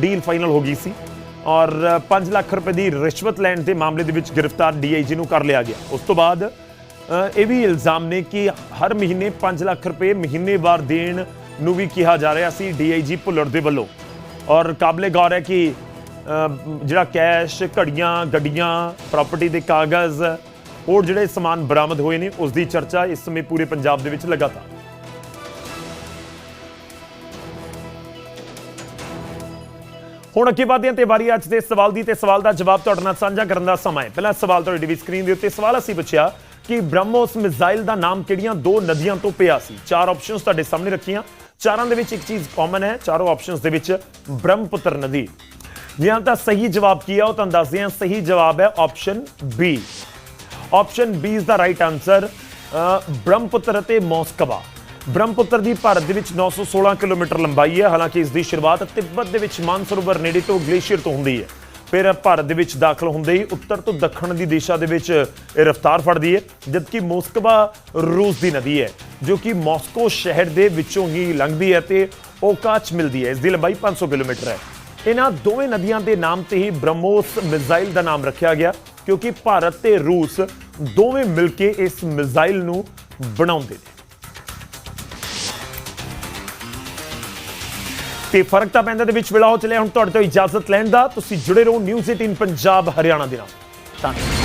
ਡੀਲ ਫਾਈਨਲ ਹੋ ਗਈ ਸੀ ਔਰ 5 ਲੱਖ ਰੁਪਏ ਦੀ ਰਿਸ਼ਵਤ ਲੈਣ ਦੇ ਮਾਮਲੇ ਦੇ ਵਿੱਚ ਗ੍ਰਿਫਤਾਰ ਡੀਆਈਜੀ ਨੂੰ ਕਰ ਲਿਆ ਗਿਆ। ਉਸ ਤੋਂ ਬਾਅਦ ਇਹ ਵੀ ਇਲਜ਼ਾਮ ਨੇ ਕਿ ਹਰ ਮਹੀਨੇ 5 ਲੱਖ ਰੁਪਏ ਮਹੀਨੇਵਾਰ ਦੇਣ ਨੂੰ ਵੀ ਕਿਹਾ ਜਾ ਰਿਹਾ ਸੀ ਡੀਆਈਜੀ ਭੁੱਲਰ ਦੇ ਵੱਲੋਂ ਔਰ ਕਾਬਲੇ ਗੌਰ ਹੈ ਕਿ ਜਿਹੜਾ ਕੈਸ਼ ਘੜੀਆਂ, ਗੱਡੀਆਂ ਪ੍ਰਾਪਰਟੀ ਦੇ ਕਾਗਜ਼ ਹੋਰ ਜਿਹੜੇ ਸਮਾਨ ਬਰਾਮਦ ਹੋਏ ਨੇ, ਉਸ ਦੀ ਚਰਚਾ ਇਸ ਸਮੇਂ ਪੂਰੇ ਪੰਜਾਬ ਦੇ ਵਿੱਚ ਲਗਾਤਾਰ। ਹੁਣ ਅੱਗੇ ਵਧਦੇ ਹਾਂ ਤੇ ਵਾਰੀ ਅੱਜ ਦੇ ਸਵਾਲ ਦੀ ਤੇ ਸਵਾਲ ਦਾ ਜਵਾਬ ਤੁਹਾਡੇ ਨਾਲ ਸਾਂਝਾ ਕਰਨ ਦਾ ਸਮਾਂ ਹੈ। ਪਹਿਲਾ ਸਵਾਲ ਤੁਹਾਡੀ ਟੀਵੀ ਸਕਰੀਨ ਦੇ ਉੱਤੇ ਸਵਾਲ ਅਸੀਂ ਪੁੱਛਿਆ ਕਿ ਬ੍ਰਹਮੋਸ ਮਿਜ਼ਾਈਲ ਦਾ ਨਾਮ ਕਿਹੜੀਆਂ ਦੋ ਨਦੀਆਂ ਤੋਂ ਪਿਆ ਸੀ? ਚਾਰ ਆਪਸ਼ਨਸ ਤੁਹਾਡੇ ਸਾਹਮਣੇ ਰੱਖੀਆਂ। ਚਾਰਾਂ ਦੇ ਵਿੱਚ ਇੱਕ ਚੀਜ਼ ਕਾਮਨ ਹੈ, ਚਾਰੋਂ ਆਪਸ਼ਨਸ ਦੇ ਵਿੱਚ ਬ੍ਰਹਮਪੁੱਤਰ ਨਦੀ। ਜਿਹਾਂ ਤਾਂ ਸਹੀ ਜਵਾਬ ਕੀ ਹੈ ਉਹ ਤੁਹਾਨੂੰ ਦੱਸਦੇ ਹਾਂ। ਸਹੀ ਜਵਾਬ ਹੈ option B option B is the right answer Brahmaputra ਅਤੇ ਮੋਸਕਵਾ ਬ੍ਰਹਮਪੁੱਤਰ ਦੀ ਭਾਰਤ ਦੇ ਵਿੱਚ 916 ਕਿਲੋਮੀਟਰ ਲੰਬਾਈ ਹੈ। ਹਾਲਾਂਕਿ ਇਸ ਦੀ ਸ਼ੁਰੂਆਤ ਤਿੱਬਤ ਦੇ ਵਿੱਚ ਮਾਨਸਰੋਵਰ ਨੇੜੇ ਤੋਂ ਗਲੇਸ਼ੀਅਰ ਤੋਂ ਹੁੰਦੀ ਹੈ। ਫਿਰ ਭਾਰਤ ਦੇ ਵਿੱਚ ਦਾਖਲ ਹੁੰਦੇ ਹੀ ਉੱਤਰ ਤੋਂ ਦੱਖਣ ਦੀ ਦਿਸ਼ਾ ਦੇ ਵਿੱਚ ਇਹ ਰਫ਼ਤਾਰ ਫੜਦੀ ਹੈ। ਜਦਕਿ ਮੋਸਕਵਾ ਰੂਸ ਦੀ ਨਦੀ ਹੈ, ਜੋ ਕਿ ਮਾਸਕੋ ਸ਼ਹਿਰ ਦੇ ਵਿੱਚੋਂ ਹੀ ਲੰਘਦੀ ਹੈ ਤੇ ਓਕਾਚ ਮਿਲਦੀ ਹੈ। ਇਸ ਦੀ ਲੰਬਾਈ 500 ਕਿਲੋਮੀਟਰ ਹੈ। ਇਹਨਾਂ ਦੋਵੇਂ ਨਦੀਆਂ ਦੇ ਨਾਮ ਤੇ ਹੀ ਬ੍ਰਹਮੋਸ ਮਿਜ਼ਾਈਲ ਦਾ ਨਾਮ ਰੱਖਿਆ ਗਿਆ। ਕਿਉਂਕਿ ਭਾਰਤ ਤੇ ਰੂਸ ਦੋਵੇਂ ਮਿਲ ਕੇ ਇਸ ਮਿਜ਼ਾਈਲ ਨੂੰ ਬਣਾਉਂਦੇ ਨੇ। ਤੇ ਫ਼ਰਕ ਤਾਂ ਪੈਂਦਾ ਦੇ ਵਿੱਚ ਵਿਲਾਓ ਚਲੇ ਹੁਣ ਤੁਹਾਡੇ ਤੋਂ ਇਜਾਜ਼ਤ ਲੈਣ ਦਾ। ਤੁਸੀਂ ਜੁੜੇ ਰਹੋ ਨਿਊਜ਼ 18 ਪੰਜਾਬ, ਹਰਿਆਣਾ ਦੇ ਨਾਲ। ਧੰਨਵਾਦ।